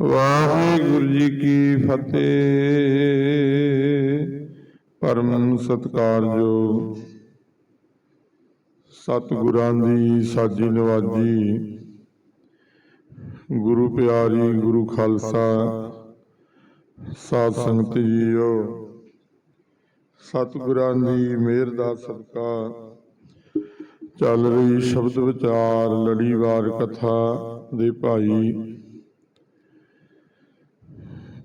ਵਾਹਿਗੁਰੂ ਜੀ ਕੀ ਫਤਿਹ। ਪਰਮ ਸਤਿਕਾਰਯੋਗ ਸਤਿਗੁਰਾਂ ਦੀ ਸਾਜੀ ਨਵਾਜੀ। ਗੁਰੂ ਪਿਆਰੀ, ਗੁਰੂ ਖਾਲਸਾ, ਸਾਧ ਸੰਗਤ ਜੀਓ। ਸਤਿਗੁਰਾਂ ਦੀ ਮਿਹਰ ਦਾ ਸਦਕਾ। ਚੱਲ ਰਹੀ ਸ਼ਬਦ ਵਿਚਾਰ, ਲੜੀਵਾਰ ਕਥਾ ਦੇ ਭਾਈ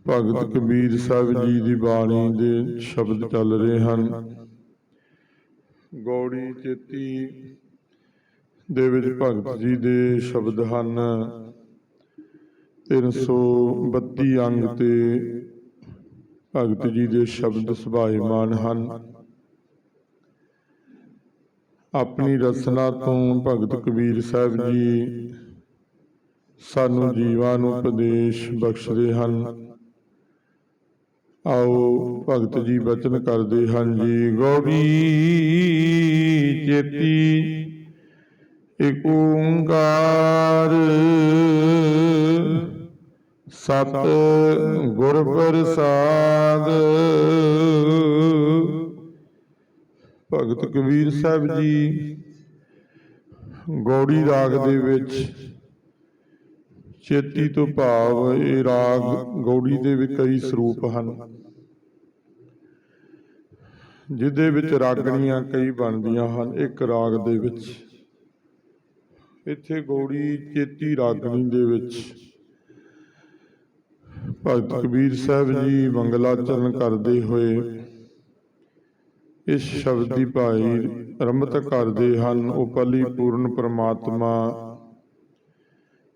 ਭਗਤ ਕਬੀਰ ਸਾਹਿਬ ਜੀ ਦੀ ਬਾਣੀ ਦੇ ਸ਼ਬਦ ਚੱਲ ਰਹੇ ਹਨ। ਗੌੜੀ ਚੇਤੀ ਦੇ ਵਿੱਚ ਭਗਤ ਜੀ ਦੇ ਸ਼ਬਦ ਹਨ। 332 ਅੰਗ ਤੇ ਭਗਤ ਜੀ ਦੇ ਸ਼ਬਦ ਸੁਭਾਏਮਾਨ ਹਨ। ਆਪਣੀ ਰਚਨਾ ਤੋਂ ਭਗਤ ਕਬੀਰ ਸਾਹਿਬ ਜੀ ਸਾਨੂੰ ਜੀਵਾਂ ਨੂੰ ਉਪਦੇਸ਼ ਬਖਸ਼ਦੇ ਹਨ। ਆਓ ਭਗਤ ਜੀ ਬਚਨ ਕਰਦੇ ਹਨ ਜੀ। ਗੋੜੀ ਚੇਤੀ। ਇਕ ਓੰਕਾਰ। ਸਤ ਗੁਰ ਪ੍ਰਸਾਦ। ਭਗਤ ਕਬੀਰ ਸਾਹਿਬ ਜੀ ਗੌੜੀ ਰਾਗ ਦੇ ਵਿੱਚ ਚੇਤੀ ਤੋਂ ਭਾਵ ਇਹ ਰਾਗ ਗੌੜੀ ਦੇ ਵੀ ਕਈ ਸਰੂਪ ਹਨ। ਜਿਹਦੇ ਵਿੱਚ ਰਾਗਣੀਆਂ ਕਈ ਬਣਦੀਆਂ ਹਨ, ਇੱਕ ਰਾਗ ਦੇ ਵਿੱਚ। ਇੱਥੇ ਗੌੜੀ ਚੇਤੀ ਰਾਗਣੀ ਦੇ ਵਿੱਚ। ਭਗਤ ਕਬੀਰ ਸਾਹਿਬ ਜੀ ਮੰਗਲਾਚਰਨ ਕਰਦੇ ਹੋਏ ਇਸ ਸ਼ਬਦ ਦੀ ਭਾਈ ਰਮਤ ਕਰਦੇ ਹਨ। ਉਹ ਪਲੀ ਪੂਰਨ ਪ੍ਰਮਾਤਮਾ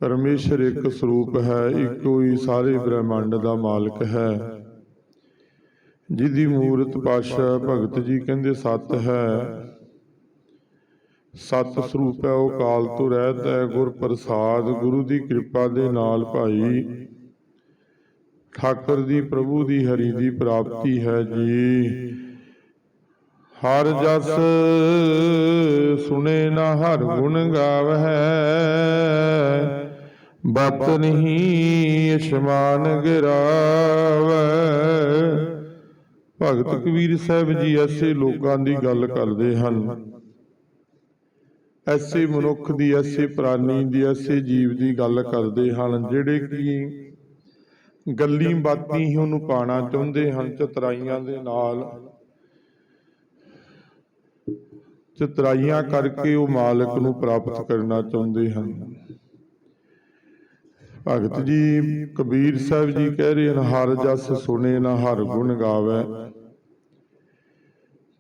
ਪਰਮੇਸ਼ਰ ਇੱਕ ਸਰੂਪ ਹੈ, ਇੱਕੋ ਹੀ ਸਾਰੇ ਬ੍ਰਹਿਮੰਡ ਦਾ ਮਾਲਕ ਹੈ। ਜਿਹਦੀ ਮੂਰਤ ਪਾਸ਼ਾ ਭਗਤ ਜੀ ਕਹਿੰਦੇ ਸਤ ਹੈ। ਸਤ ਸਰੂਪ ਹੈ, ਉਹ ਕਾਲ ਤੋਂ ਰਹਿਤ ਹੈ, ਗੁਰ ਪ੍ਰਸਾਦ, ਗੁਰੂ ਦੀ ਕਿਰਪਾ ਦੇ ਨਾਲ ਭਾਈ। ਠਾਕਰ ਦੀ, ਪ੍ਰਭੂ ਦੀ, ਹਰੀ ਦੀ ਪ੍ਰਾਪਤੀ ਹੈ ਜੀ। ਹਰ ਜਸ ਸੁਨੇ ਨਾ ਹਰ ਗੁਣ ਗਾਵਹਿ ਬਤ ਨਹੀਂ ਇਸ਼ਮਾਨ ਗਿਰਾਵੈ। ਭਗਤ ਕਬੀਰ ਸਾਹਿਬ ਜੀ ਐਸੇ ਲੋਕਾਂ ਦੀ ਗੱਲ ਕਰਦੇ ਹਨ। ਐਸੇ ਮਨੁੱਖ ਦੀ ਐਸੇ ਪ੍ਰਾਨੀ ਦੀ ਐਸੇ ਜੀਵ ਦੀ ਗੱਲ ਕਰਦੇ ਹਨ ਜਿਹੜੇ ਕਿ ਗੱਲੀ ਬਾਤੀ ਹੀ ਉਹਨੂੰ ਪਾਣਾ ਚਾਹੁੰਦੇ ਹਨ ਚਤਰਾਈਆਂ ਦੇ ਨਾਲ। ਚਤਰਾਈਆਂ ਕਰਕੇ ਉਹ ਮਾਲਕ ਨੂੰ ਪ੍ਰਾਪਤ ਕਰਨਾ ਚਾਹੁੰਦੇ ਹਨ। ਭਗਤ ਜੀ, ਕਬੀਰ ਸਾਹਿਬ ਜੀ ਕਹਿ ਰਹੇ ਹਨ, ਹਰ ਜਸ ਸੁਨੇ ਨਾ ਹਰ ਗੁਣ ਗਾਵੇ।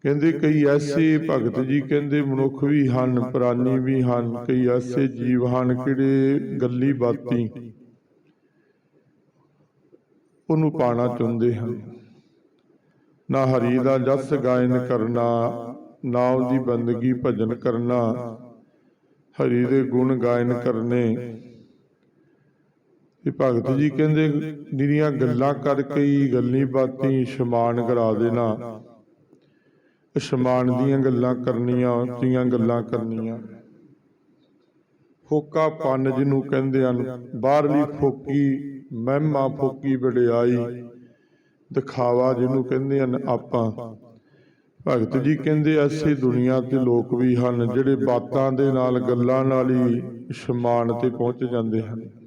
ਕਹਿੰਦੇ ਕਈ ਐਸੇ ਭਗਤ ਜੀ, ਕਹਿੰਦੇ ਮਨੁੱਖ ਵੀ ਹਨ, ਪ੍ਰਾਨੀ ਵੀ ਹਨ, ਕਈ ਐਸੇ ਜੀਵ ਹਨ, ਕਿਹੜੇ ਗੱਲੀ ਬਾਤੀ ਉਹਨੂੰ ਪਾਣਾ ਚਾਹੁੰਦੇ ਹਨ। ਨਾ ਹਰੀ ਦਾ ਜਸ ਗਾਇਨ ਕਰਨਾ, ਨਾ ਉਹਦੀ ਬੰਦਗੀ ਭਜਨ ਕਰਨਾ, ਹਰੀ ਦੇ ਗੁਣ ਗਾਇਨ ਕਰਨੇ। ਇਹ ਭਗਤ ਜੀ ਕਹਿੰਦੇ ਜਿਹੜੀਆਂ ਗੱਲਾਂ ਕਰਕੇ ਹੀ ਗੱਲੀ ਬਾਤੀ ਇਸ਼ਮਾਨ ਕਰਾ ਦੇਣਾ। ਇਸ਼ਮਾਨ ਦੀਆਂ ਗੱਲਾਂ ਕਰਨੀਆਂ ਉੱਚੀਆਂ ਗੱਲਾਂ ਕਰਨੀਆਂ। ਫੋਕਾ ਪੰਨ ਜਿਹਨੂੰ ਕਹਿੰਦੇ ਹਨ, ਬਾਹਰਲੀ ਫੋਕੀ, ਮਹਿਮਾ ਫੋਕੀ ਵਡਿਆਈ। ਦਿਖਾਵਾ ਜਿਹਨੂੰ ਕਹਿੰਦੇ ਹਨ ਆਪਾਂ। ਭਗਤ ਜੀ ਕਹਿੰਦੇ, ਐਸੇ ਦੁਨੀਆ ਤੇ ਲੋਕ ਵੀ ਹਨ ਜਿਹੜੇ ਬਾਤਾਂ ਦੇ ਨਾਲ, ਗੱਲਾਂ ਨਾਲ ਹੀ ਸਮਾਨ ਤੇ ਪਹੁੰਚ ਜਾਂਦੇ ਹਨ।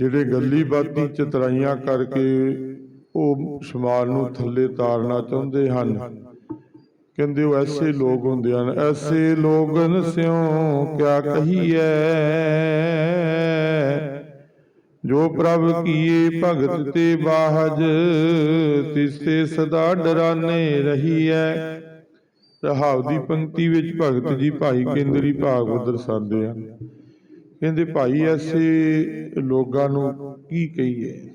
ਜਿਹੜੇ ਗੱਲੀ ਬਾਤੀ ਚਤਰਾਈਆਂ ਕਰਕੇ ਉਹ ਸ਼ਮਾਨ ਨੂੰ ਥੱਲੇ ਤਾਰਨਾ ਚਾਹੁੰਦੇ ਹਨ। ਕਹਿੰਦੇ ਉਹ ਐਸੇ ਲੋਕ ਹੁੰਦੇ ਹਨ। ਐਸੇ ਲੋਗਨ ਸਿਓ ਕਿਆ ਕਹੀਐ? ਜੋ ਪ੍ਰਭ ਕੀਏ ਭਗਤ ਤੇ ਬਾਹਜ ਤਿਸਤੇ ਸਦਾ ਡਰਾਨੇ ਰਹੀਐ। ਰਹਾਉ ਦੀ ਪੰਕਤੀ ਵਿੱਚ ਭਗਤ ਜੀ ਭਾਈ ਕੇਂਦਰੀ ਭਾਗਵਤ ਦਰਸਾਉਂਦੇ ਹਨ। ਕਹਿੰਦੇ ਭਾਈ ਐਸੇ ਲੋਕਾਂ ਨੂੰ ਕੀ ਕਹੀਏ?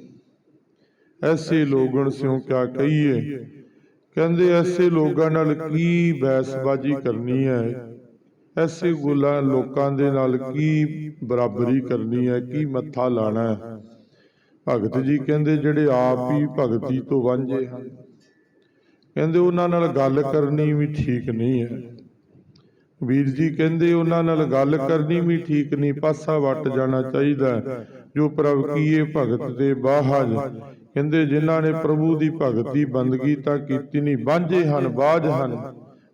ਐਸੇ ਲੋਗਣ ਸਿਉ ਕਿਆ ਕਹੀਏ? ਕਹਿੰਦੇ ਐਸੇ ਲੋਕਾਂ ਨਾਲ ਕੀ ਬੈਸਬਾਜੀ ਕਰਨੀ ਹੈ? ਐਸੇ ਗੁਲਾ ਲੋਕਾਂ ਦੇ ਨਾਲ ਕੀ ਬਰਾਬਰੀ ਕਰਨੀ ਹੈ? ਕੀ ਮੱਥਾ ਲਾਣਾ ਹੈ? ਭਗਤ ਜੀ ਕਹਿੰਦੇ ਜਿਹੜੇ ਆਪ ਹੀ ਭਗਤੀ ਤੋਂ ਵਾਂਝੇ ਹਨ। ਕਹਿੰਦੇ ਉਹਨਾਂ ਨਾਲ ਗੱਲ ਕਰਨੀ ਵੀ ਠੀਕ ਨਹੀਂ ਹੈ। ਵੀਰ ਜੀ ਕਹਿੰਦੇ ਉਹਨਾਂ ਨਾਲ ਗੱਲ ਕਰਨੀ ਵੀ ਠੀਕ ਨਹੀਂ, ਪਾਸਾ ਵੱਟ ਜਾਣਾ ਚਾਹੀਦਾ ਜੋ ਪ੍ਰਭ ਕੀਏ ਭਗਤ ਦੇ ਬਾਹਜ ਕਹਿੰਦੇ ਜਿਨ੍ਹਾਂ ਨੇ ਪ੍ਰਭੂ ਦੀ ਭਗਤੀ ਬੰਦਗੀ ਤਾਂ ਕੀਤੀ ਨਹੀਂ, ਵਾਂਝੇ ਹਨ ਬਾਝ ਹਨ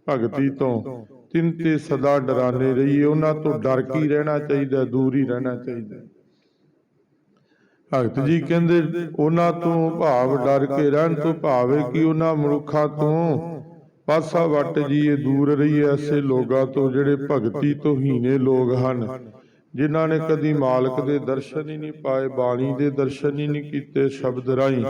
ਭਗਤੀ ਤੋਂ। ਤਿੰਨ ਤੇ ਸਦਾ ਡਰਾਨੇ ਰਹੀਏ, ਉਹਨਾਂ ਤੋਂ ਡਰ ਕੀ ਰਹਿਣਾ ਚਾਹੀਦਾ ਦੂਰ ਹੀ ਰਹਿਣਾ ਚਾਹੀਦਾ ਭਗਤ ਜੀ ਕਹਿੰਦੇ ਉਹਨਾਂ ਤੋਂ ਭਾਵ ਡਰ ਕੇ ਰਹਿਣ ਤੋਂ ਭਾਵ ਕਿ ਉਹਨਾਂ ਮਨੁੱਖਾਂ ਤੋਂ ਪਾਸਾ ਵੱਟ ਜੀਏ, ਦੂਰ ਰਹੀ ਐਸੇ ਲੋਕਾਂ ਤੋਂ ਜਿਹੜੇ ਭਗਤੀ ਤੋਂ ਹੀਨੇ ਲੋਕ ਹਨ, ਜਿਨ੍ਹਾਂ ਨੇ ਕਦੀ ਮਾਲਕ ਦੇ ਦਰਸ਼ਨ ਹੀ ਨਹੀਂ ਪਾਏ, ਬਾਣੀ ਦੇ ਦਰਸ਼ਨ ਹੀ ਨਹੀਂ ਕੀਤੇ ਸ਼ਬਦ ਰਾਹੀਂ।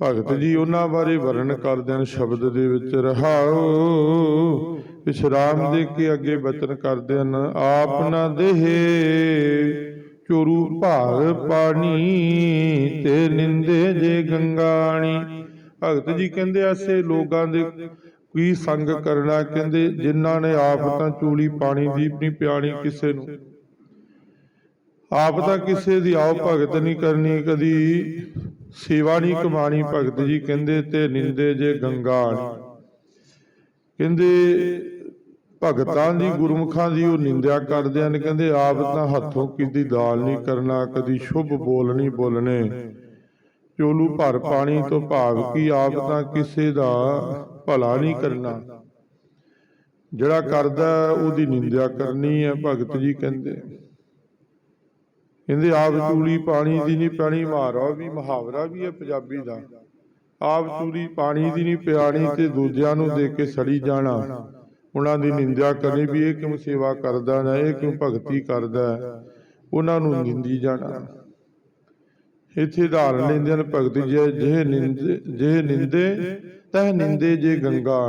ਭਗਤ ਜੀ, ਉਹਨਾਂ ਬਾਰੇ ਵਰਣਨ ਕਰਦੇ ਹਨ ਸ਼ਬਦ ਦੇ ਵਿੱਚ ਰਹਾਓ ਵਿਸ਼ਰਾਮ ਦੇ ਕੇ ਅੱਗੇ ਬਚਨ ਕਰਦੇ ਹਨ ਆਪ ਨਾ ਦੇਹੇ, ਚੋਰੂ ਭਾਰ ਪਾਣੀ ਤੇ ਨਿੰਦੇ ਜੇ ਗੰਗਾਣੀ। ਭਗਤ ਜੀ ਕਹਿੰਦੇ ਐਸੇ ਲੋਕਾਂ ਦੇ ਕੀ ਸੰਗ ਕਰਨਾ ਕਹਿੰਦੇ, ਜਿਨ੍ਹਾਂ ਨੇ ਆਪ ਤਾਂ ਚੂਲੀ ਪਾਣੀ ਦੀ ਨਹੀਂ ਪਿਆਣੀ ਕਿਸੇ ਨੂੰ। ਆਪ ਤਾਂ ਕਿਸੇ ਦੀ ਆਓ ਭਗਤ ਨਹੀਂ ਕਰਨੀ, ਕਦੀ ਸੇਵਾ ਨਹੀਂ ਕਮਾਣੀ ਭਗਤ ਜੀ ਕਹਿੰਦੇ, ਤੇ ਨਿੰਦੇ ਜੇ ਗੰਗਾਣੀ ਕਹਿੰਦੇ, ਭਗਤਾਂ ਦੀ ਗੁਰਮੁਖਾਂ ਦੀ ਉਹ ਨਿੰਦਿਆ ਕਰਦੇ ਹਨ। ਕਹਿੰਦੇ ਆਪ ਤਾਂ ਹੱਥੋਂ ਕਿਦੀ ਦਾਲ ਨਹੀਂ ਕਰਨਾ, ਕਦੀ ਸ਼ੁਭ ਬੋਲ ਨਹੀਂ ਬੋਲਣੇ। ਚੋਲੂ ਭਰ ਪਾਣੀ ਤੋਂ ਭਾਵ ਕੀ ਆਪ ਤਾਂ ਕਿਸੇ ਦਾ ਭਲਾ ਨਹੀਂ ਕਰਨਾ। ਜਿਹੜਾ ਕਰਦਾ ਉਹਦੀ ਨਿੰਦਿਆ ਕਰਨੀ ਹੈ ਭਗਤ ਜੀ ਕਹਿੰਦੇ। ਕਹਿੰਦੇ। ਆਪ ਚੂਲੀ ਪਾਣੀ ਦੀ ਨਹੀਂ ਪਿਆਣੀ ਮਾਰਾ ਵੀ ਮੁਹਾਵਰਾ ਵੀ ਹੈ ਪੰਜਾਬੀ ਦਾ। ਆਪ ਚੂਲੀ ਪਾਣੀ ਦੀ ਨਹੀਂ ਪਿਆਣੀ ਤੇ ਦੂਜਿਆਂ ਨੂੰ ਦੇ ਕੇ ਸੜੀ ਜਾਣਾ। ਉਹਨਾਂ ਦੀ ਨਿੰਦਿਆ ਕਰਨੀ ਵੀ ਇਹ ਕਿਉਂ ਸੇਵਾ ਕਰਦਾ ਨਾ ਇਹ ਕਿਉਂ ਭਗਤੀ ਕਰਦਾ। ਉਹਨਾਂ ਨੂੰ ਨਿੰਦੀ ਜਾਣਾ। ਇੱਥੇ ਧਾਰਨ ਲੈਂਦੇ ਨੇ ਭਗਤ ਜੇ ਜੇ ਨਿੰਦੇ ਜੇ ਨਿੰਦੇ ਤਹ ਨਿੰਦੇ ਜੇ ਗੰਗਾ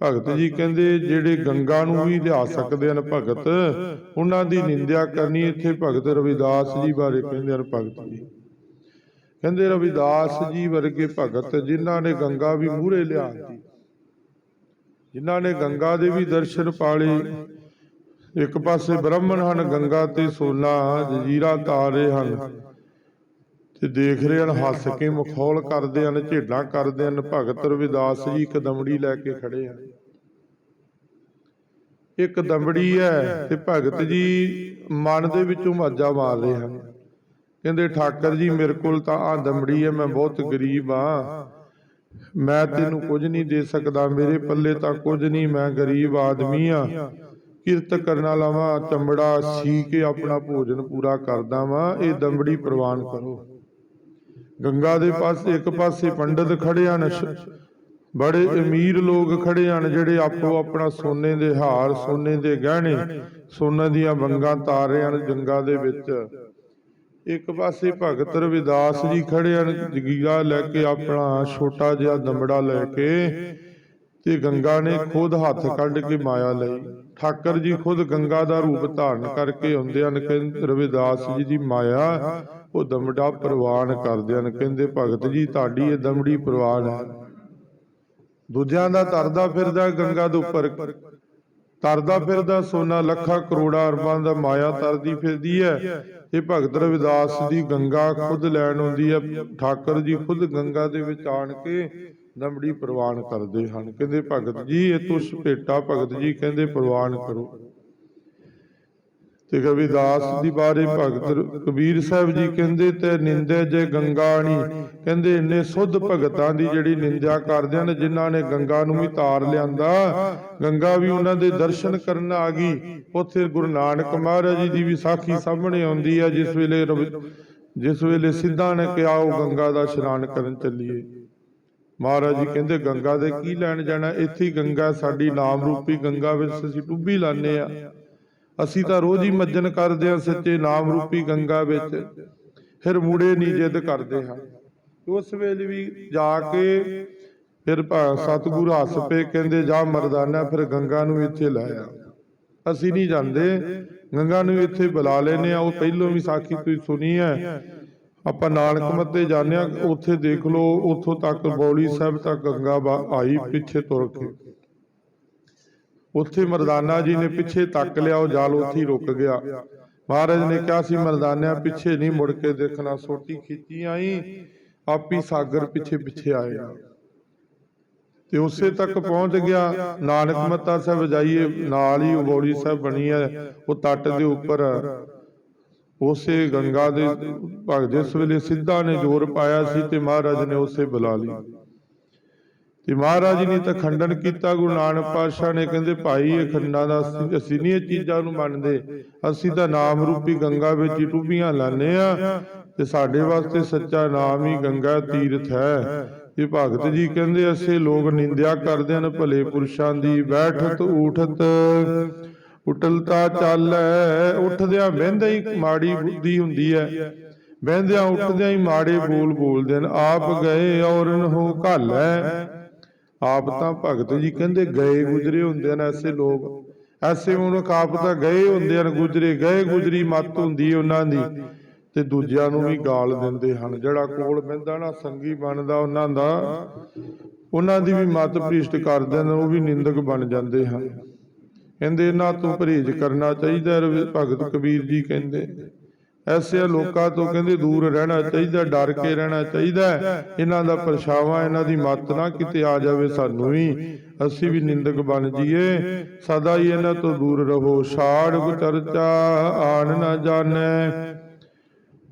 ਭਗਤ ਜੀ ਕਹਿੰਦੇ ਜਿਹੜੇ ਗੰਗਾ ਨੂੰ ਵੀ ਲਿਆ ਸਕਦੇ ਹਨ ਭਗਤ ਉਹਨਾਂ ਦੀ ਨਿੰਦਿਆ ਕਰਨੀ ਇੱਥੇ ਭਗਤ ਰਵਿਦਾਸ ਜੀ ਬਾਰੇ ਕਹਿੰਦੇ ਹਨ ਭਗਤ ਜੀ। ਕਹਿੰਦੇ ਰਵਿਦਾਸ ਜੀ ਵਰਗੇ ਭਗਤ ਜਿਨ੍ਹਾਂ ਨੇ ਗੰਗਾ ਵੀ ਮੂਹਰੇ ਲਿਆਂਦੀ। ਜਿਨ੍ਹਾਂ ਨੇ ਗੰਗਾ ਦੇ ਵੀ ਦਰਸ਼ਨ ਪਾਲੇ। ਇੱਕ ਪਾਸੇ ਬ੍ਰਾਹਮਣ ਹਨ ਗੰਗਾ ਤੇ ਸੋਨਾ ਜਜੀਰਾ ਤਾਰੇ ਹਨ। ਤੇ ਦੇਖ ਰਹੇ ਹਨ, ਹੱਸ ਕੇ ਮਖੌਲ ਕਰਦੇ ਹਨ, ਝੇਡਾਂ ਕਰਦੇ ਹਨ, ਭਗਤ ਰਵਿਦਾਸ ਜੀ ਇੱਕ ਲੈ ਕੇ ਖੜੇ ਹਨ। ਇੱਕ ਦਮੜੀ ਹੈ ਤੇ ਭਗਤ ਜੀ ਮਨ ਦੇ ਵਿੱਚੋਂ ਮਾਜਾ ਮਾਰ ਰਹੇ ਹਨ। ਕਹਿੰਦੇ, ਠਾਕਰ ਜੀ, ਮੇਰੇ ਕੋਲ ਤਾਂ ਆ ਦਮੜੀ ਹੈ, ਮੈਂ ਬਹੁਤ ਗਰੀਬ ਆ ਮੈਂ ਤੈਨੂੰ ਕੁਝ ਨਹੀਂ ਦੇ ਸਕਦਾ, ਮੇਰੇ ਪੱਲੇ ਤਾਂ ਕੁਝ ਨਹੀਂ, ਮੈਂ ਗਰੀਬ ਆਦਮੀ ਆ ਕਿਰਤ ਕਰਨ ਵਾਲਾ ਵਾਂ, ਚਮੜਾ ਸੀ ਕੇ ਆਪਣਾ ਭੋਜਨ ਪੂਰਾ ਕਰਦਾ ਵਾਂ, ਇਹ ਦਮੜੀ ਪ੍ਰਵਾਨ ਕਰੋ। ਗੰਗਾ ਦੇ ਪਾਸੇ ਇੱਕ ਪਾਸੇ ਪੰਡਤ ਖੜੇ ਹਨ ਬੜੇ ਅਮੀਰ ਲੋਕ ਖੜੇ ਹਨ ਜਿਹੜੇ ਆਪੋ ਆਪਣਾ ਸੋਨੇ ਦੇ ਹਾਰ ਸੋਨੇ ਦੇ ਗਹਿਣੇ ਸੋਨੇ ਦੀਆਂ ਵੰਗਾਂ ਤਾਰ ਰਹੇ ਹਨ ਗੰਗਾ ਦੇ ਵਿੱਚ। ਇੱਕ ਪਾਸੇ ਭਗਤ ਰਵਿਦਾਸ ਜੀ ਖੜੇ ਹਨ ਜਗੀਰਾ ਲੈ ਕੇ ਆਪਣਾ ਛੋਟਾ ਜਿਹਾ ਦਮੜਾ ਲੈ ਕੇ ਤੇ ਗੰਗਾ ਨੇ ਖੁਦ ਹੱਥ ਕੱਢ ਕੇ ਮਾਇਆ ਲਈ। ਠਾਕਰ ਜੀ ਖੁਦ ਗੰਗਾ ਦਾ ਰੂਪ ਧਾਰਨ ਕਰਕੇ ਆਉਂਦੇ ਹਨ ਕਹਿੰਦੇ ਰਵਿਦਾਸ ਜੀ ਦੀ ਮਾਇਆ ਉਹ ਦਮੜਾ ਪ੍ਰਵਾਨ ਕਰਦੇ ਹਨ। ਕਹਿੰਦੇ, ਭਗਤ ਜੀ, ਤੁਹਾਡੀ ਇਹ ਦਮੜੀ ਪ੍ਰਵਾਨ ਹੈ। ਦੂਜਿਆਂ ਦਾ ਤਰਦਾ ਫਿਰਦਾ ਗੰਗਾ ਦੇ ਉੱਪਰ, ਤਰਦਾ ਫਿਰਦਾ ਸੋਨਾ, ਲੱਖਾਂ ਕਰੋੜਾਂ ਅਰਬਾਂ ਦਾ ਮਾਇਆ ਤਰਦੀ ਫਿਰਦੀ ਹੈ। ਇਹ ਭਗਤ ਰਵਿਦਾਸ ਦੀ ਗੰਗਾ ਖੁਦ ਲੈਣ ਆਉਂਦੀ ਹੈ। ਠਾਕਰ ਜੀ ਖੁਦ ਗੰਗਾ ਦੇ ਵਿੱਚ ਆਣ ਕੇ ਦਮੜੀ ਪ੍ਰਵਾਨ ਕਰਦੇ ਹਨ। ਕਹਿੰਦੇ, ਭਗਤ ਜੀ, ਇਹ ਤੁਸ ਭੇਟਾ ਭਗਤ ਜੀ, ਕਹਿੰਦੇ, ਪ੍ਰਵਾਨ ਕਰੋ। ਤੇ ਰਵਿਦਾਸ ਦੀ ਬਾਰੇ ਭਗਤ ਕਬੀਰ ਸਾਹਿਬ ਜੀ ਕਹਿੰਦੇ ਤੇ ਨਿੰਦੇ ਜੇ ਗੰਗਾਣੀ। ਕਹਿੰਦੇ ਇੰਨੇ ਸੁੱਧ ਭਗਤਾਂ ਦੀ ਜਿਹੜੀ ਨਿੰਦਿਆ ਕਰਦੇ ਹਨ, ਜਿਨ੍ਹਾਂ ਨੇ ਗੰਗਾ ਨੂੰ ਵੀ ਤਾਰ ਲਿਆਂਦਾ। ਗੰਗਾ ਵੀ ਉਹਨਾਂ ਦੇ ਦਰਸ਼ਨ ਕਰਨ ਆ ਗਈ। ਉੱਥੇ ਗੁਰੂ ਨਾਨਕ ਮਹਾਰਾਜ ਜੀ ਦੀ ਵਿਸਾਖੀ ਸਾਹਮਣੇ ਆਉਂਦੀ ਹੈ ਜਿਸ ਵੇਲੇ ਜਿਸ ਵੇਲੇ ਸਿੱਧਾ ਨੇ ਕਿਹਾ, ਉਹ ਗੰਗਾ ਦਾ ਇਸ਼ਨਾਨ ਕਰਨ ਚੱਲੀਏ। ਮਹਾਰਾਜ ਜੀ ਕਹਿੰਦੇ, ਗੰਗਾ ਦੇ ਕੀ ਲੈਣ ਜਾਣਾ? ਇੱਥੇ ਗੰਗਾ ਸਾਡੀ ਨਾਮ ਰੂਪੀ ਗੰਗਾ ਵਿੱਚ ਅਸੀਂ ਡੁੱਬੀ ਲਾਣੇ ਆ। ਅਸੀਂ ਤਾਂ ਰੋਜ਼ ਹੀ ਮੱਜਨ ਕਰਦੇ ਹਾਂ ਸੱਚੇ ਨਾਮ ਰੂਪੀ ਗੰਗਾ ਵਿੱਚ। ਫਿਰ ਮੂੜੇ ਨਹੀਂ ਜਿੱਦ ਕਰਦੇ ਹਾਂ। ਉਸ ਵੇਲੇ ਵੀ ਜਾ ਕੇ ਫਿਰ ਸਤਿਗੁਰੂ ਹੱਸ ਪਏ ਕਹਿੰਦੇ ਜਾ ਮਰਦਾਨਾ ਫਿਰ ਗੰਗਾ ਨੂੰ ਇੱਥੇ ਲੈ ਆ। ਅਸੀਂ ਨਹੀਂ ਜਾਂਦੇ। ਗੰਗਾ ਨੂੰ ਇੱਥੇ ਬੁਲਾ ਲੈਨੇ ਆ ਉਹ ਪਹਿਲੋਂ ਵੀ ਸਾਖੀ ਤੁਸੀਂ ਸੁਣੀ ਹੈ। ਆਪਾਂ ਨਾਨਕ ਮੱਤੇ ਜਾਂਦੇ ਹਾਂ। ਉੱਥੇ ਦੇਖ ਲਓ ਉੱਥੋਂ ਤੱਕ ਬੌਲੀ ਸਾਹਿਬ ਤੱਕ ਗੰਗਾ ਆਈ ਪਿੱਛੇ ਤੁਰ ਕੇ। ਉੱਥੇ ਮਰਦਾਨਾ ਜੀ ਨੇ ਪਿੱਛੇ ਤੱਕ ਲਿਆ ਉਹ ਜਾਲ ਉੱਥੇ ਰੁਕ ਗਿਆ। ਮਹਾਰਾਜ ਨੇ ਕਿਹਾ ਸੀ, ਮਰਦਾਨਿਆਂ ਪਿੱਛੇ ਨਹੀਂ ਮੁੜ ਕੇ ਦੇਖਣਾ, ਸੋਟੀ ਖਿੱਚੀ ਆਈ, ਆਪੀ ਸਾਗਰ ਪਿੱਛੇ ਪਿੱਛੇ ਆਏਗਾ ਤੇ ਉਸੇ ਤੱਕ ਪਹੁੰਚ ਗਿਆ, ਨਾਨਕ ਮੱਤਾ ਸਾਹਿਬ ਜਾਈਏ, ਨਾਲ ਹੀ ਬੌਲੀ ਸਾਹਿਬ ਬਣੀ ਹੈ, ਉਹ ਤੱਟ ਦੇ ਉੱਪਰ। ਉਸੇ ਗੰਗਾ ਦੇ ਭਗਤ ਜਿਸ ਵੇਲੇ ਸਿੱਧਾ ਨੇ ਜ਼ੋਰ ਪਾਇਆ ਸੀ ਤੇ ਮਹਾਰਾਜ ਨੇ ਉਸੇ ਬੁਲਾ ਲਈ। ਤੇ ਮਹਾਰਾਜ ਜੀ ਨੇ ਤਾਂ ਖੰਡਨ ਕੀਤਾ ਗੁਰੂ ਨਾਨਕ ਪਾਤਸ਼ਾਹ ਨੇ ਕਹਿੰਦੇ ਭਾਈ ਇਹ ਖੰਡਾਂ ਦਾ ਅਸੀਂ- ਨਹੀਂ ਇਹ ਚੀਜ਼ਾਂ ਨੂੰ ਮੰਨਦੇ। ਅਸੀਂ ਤਾਂ ਨਾਮ ਰੂਪੀ ਗੰਗਾ ਵਿੱਚ ਹੀ ਟੁੱਬੀਆਂ ਲਾਣੇ ਆ ਤੇ ਸਾਡੇ ਵਾਸਤੇ ਸੱਚਾ ਨਾਮ ਹੀ ਗੰਗਾ ਤੀਰਥ ਹੈ। ਇਹ ਭਗਤ ਜੀ ਕਹਿੰਦੇ ਅਸੀਂ ਲੋਕ ਨਿੰਦਿਆ ਕਰਦੇ ਹਨ ਭਲੇ ਪੁਰਸ਼ਾਂ ਦੀ ਬੈਠਤ ਊਠਤ ਉਟਲਤਾ ਚਾਲੈ ਉੱਠਦਿਆਂ ਬਹਿੰਦੇ ਹੀ ਮਾੜੀ ਬੁੱਧੀ ਹੁੰਦੀ ਹੈ। ਬਹਿੰਦਿਆਂ ਉੱਠਦਿਆਂ ਹੀ ਮਾੜੇ ਬੋਲ ਬੋਲਦੇ ਨੇ ਆਪ ਗਏ ਔਰਨ ਹੋ ਘਾਲੈ। ਆਪ ਤਾਂ ਭਗਤ ਜੀ ਕਹਿੰਦੇ ਗਏ ਗੁਜਰੇ ਹੁੰਦੇ ਨੇ ਐਸੇ ਲੋਕ। ਐਸੇ ਮਨੁੱਖ ਆਪ ਤਾਂ ਗਏ ਹੁੰਦੇ ਹਨ ਗੁਜਰੇ, ਗਏ ਗੁਜਰੀ ਮੱਤ ਹੁੰਦੀ ਉਹਨਾਂ ਦੀ। ਤੇ ਦੂਜਿਆਂ ਨੂੰ ਵੀ ਗਾਲ ਦਿੰਦੇ ਹਨ। ਜਿਹੜਾ ਕੋਲ ਬਹਿੰਦਾ ਨਾ, ਸੰਗੀ ਬਣਦਾ ਉਹਨਾਂ ਦਾ, ਉਹਨਾਂ ਦੀ ਵੀ ਮਤ ਭ੍ਰਿਸ਼ਟ ਕਰਦੇ ਨੇ, ਉਹ ਵੀ ਨਿੰਦਕ ਬਣ ਜਾਂਦੇ ਹਨ। ਕਹਿੰਦੇ, ਇਹਨਾਂ ਤੋਂ ਪਰਹੇਜ਼ ਕਰਨਾ ਚਾਹੀਦਾ ਭਗਤ ਕਬੀਰ ਜੀ ਕਹਿੰਦੇ। ਐਸੇ ਲੋਕਾਂ ਤੋਂ ਕਹਿੰਦੇ ਦੂਰ ਰਹਿਣਾ ਚਾਹੀਦਾ, ਡਰ ਕੇ ਰਹਿਣਾ ਚਾਹੀਦਾ। ਇਹਨਾਂ ਦਾ ਪਰਛਾਵਾਂ, ਇਹਨਾਂ ਦੀ ਮੱਤ ਨਾ ਕਿਤੇ ਆ ਜਾਵੇ ਸਾਨੂੰ ਵੀ। ਅਸੀਂ ਵੀ ਨਿੰਦਕ ਬਣ ਜਾਈਏ। ਸਦਾ ਹੀ ਇਹਨਾਂ ਤੋਂ ਦੂਰ ਰਹੋ। ਛਾੜ ਚਰਚਾ ਆਣ ਨਾ ਜਾਣੈ।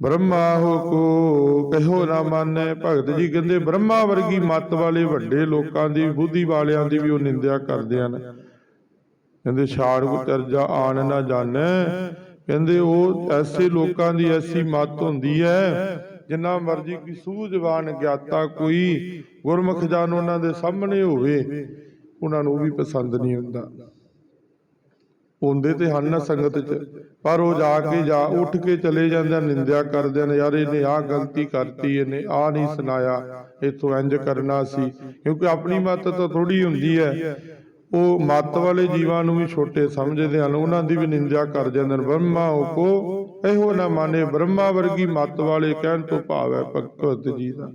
ਬ੍ਰਹਮਾ ਹੋ ਕੋ, ਕਹਿਓ ਨਾ ਮੰਨੈ। ਭਗਤ ਜੀ ਕਹਿੰਦੇ, ਬ੍ਰਹਮਾ ਵਰਗੀ ਮੱਤ ਵਾਲੇ ਵੱਡੇ ਲੋਕਾਂ ਦੀ, ਬੁੱਧੀ ਵਾਲਿਆਂ ਦੀ ਵੀ ਉਹ ਨਿੰਦਿਆ ਕਰਦੇ ਹਨ। ਕਹਿੰਦੇ ਛਾੜ ਚਰਜਾ ਆਣ ਨਾ ਜਾਣੈ। ਕਹਿੰਦੇ ਉਹ ਐਸੇ ਲੋਕਾਂ ਦੀ ਐਸੀ ਮੱਤ ਹੁੰਦੀ ਹੈ ਜਿੰਨਾ ਮਰਜ਼ੀ ਕੀ ਸੂਝਵਾਨ ਗਿਆਤਾ ਕੋਈ ਗੁਰਮੁਖ ਜਾਨ ਉਹਨਾਂ ਦੇ ਸਾਹਮਣੇ ਹੋਵੇ ਉਹਨਾਂ ਨੂੰ ਵੀ ਪਸੰਦ ਨਹੀਂ ਹੁੰਦਾ। ਹੁੰਦੇ ਤੇ ਹਨ ਨਾ ਸੰਗਤ ਚ ਪਰ ਉਹ ਜਾ ਕੇ ਜਾ ਉੱਠ ਕੇ ਚਲੇ ਜਾਂਦੇ ਨਿੰਦਿਆ ਕਰਦੇ ਨੇ ਯਾਰ ਇਹਨੇ ਆਹ ਗਲਤੀ ਕਰਤੀ ਇਹਨੇ ਆਹ ਨਹੀਂ ਸੁਣਾਇਆ ਇਥੋਂ ਇੰਜ ਕਰਨਾ ਸੀ ਕਿਉਂਕਿ ਆਪਣੀ ਮੱਤ ਤਾਂ ਥੋੜੀ ਹੁੰਦੀ ਹੈ ਉਹ ਮੱਤ ਵਾਲੇ ਜੀਵਾਂ ਨੂੰ ਵੀ ਛੋਟੇ ਸਮਝਦੇ ਹਨ, ਉਹਨਾਂ ਦੀ ਵੀ ਨਿੰਦਿਆ ਕਰ ਜਾਂਦੇ ਨੇ ਬ੍ਰਹਮਾ ਕੋ ਇਹੋ ਨਾ ਮਾਨੇ, ਬ੍ਰਹਮਾ ਵਰਗੀ ਮੱਤ ਵਾਲੇ ਕਹਿਣ ਤੋਂ ਭਾਵ ਹੈ ਭਗਤ ਜੀ ਦਾ।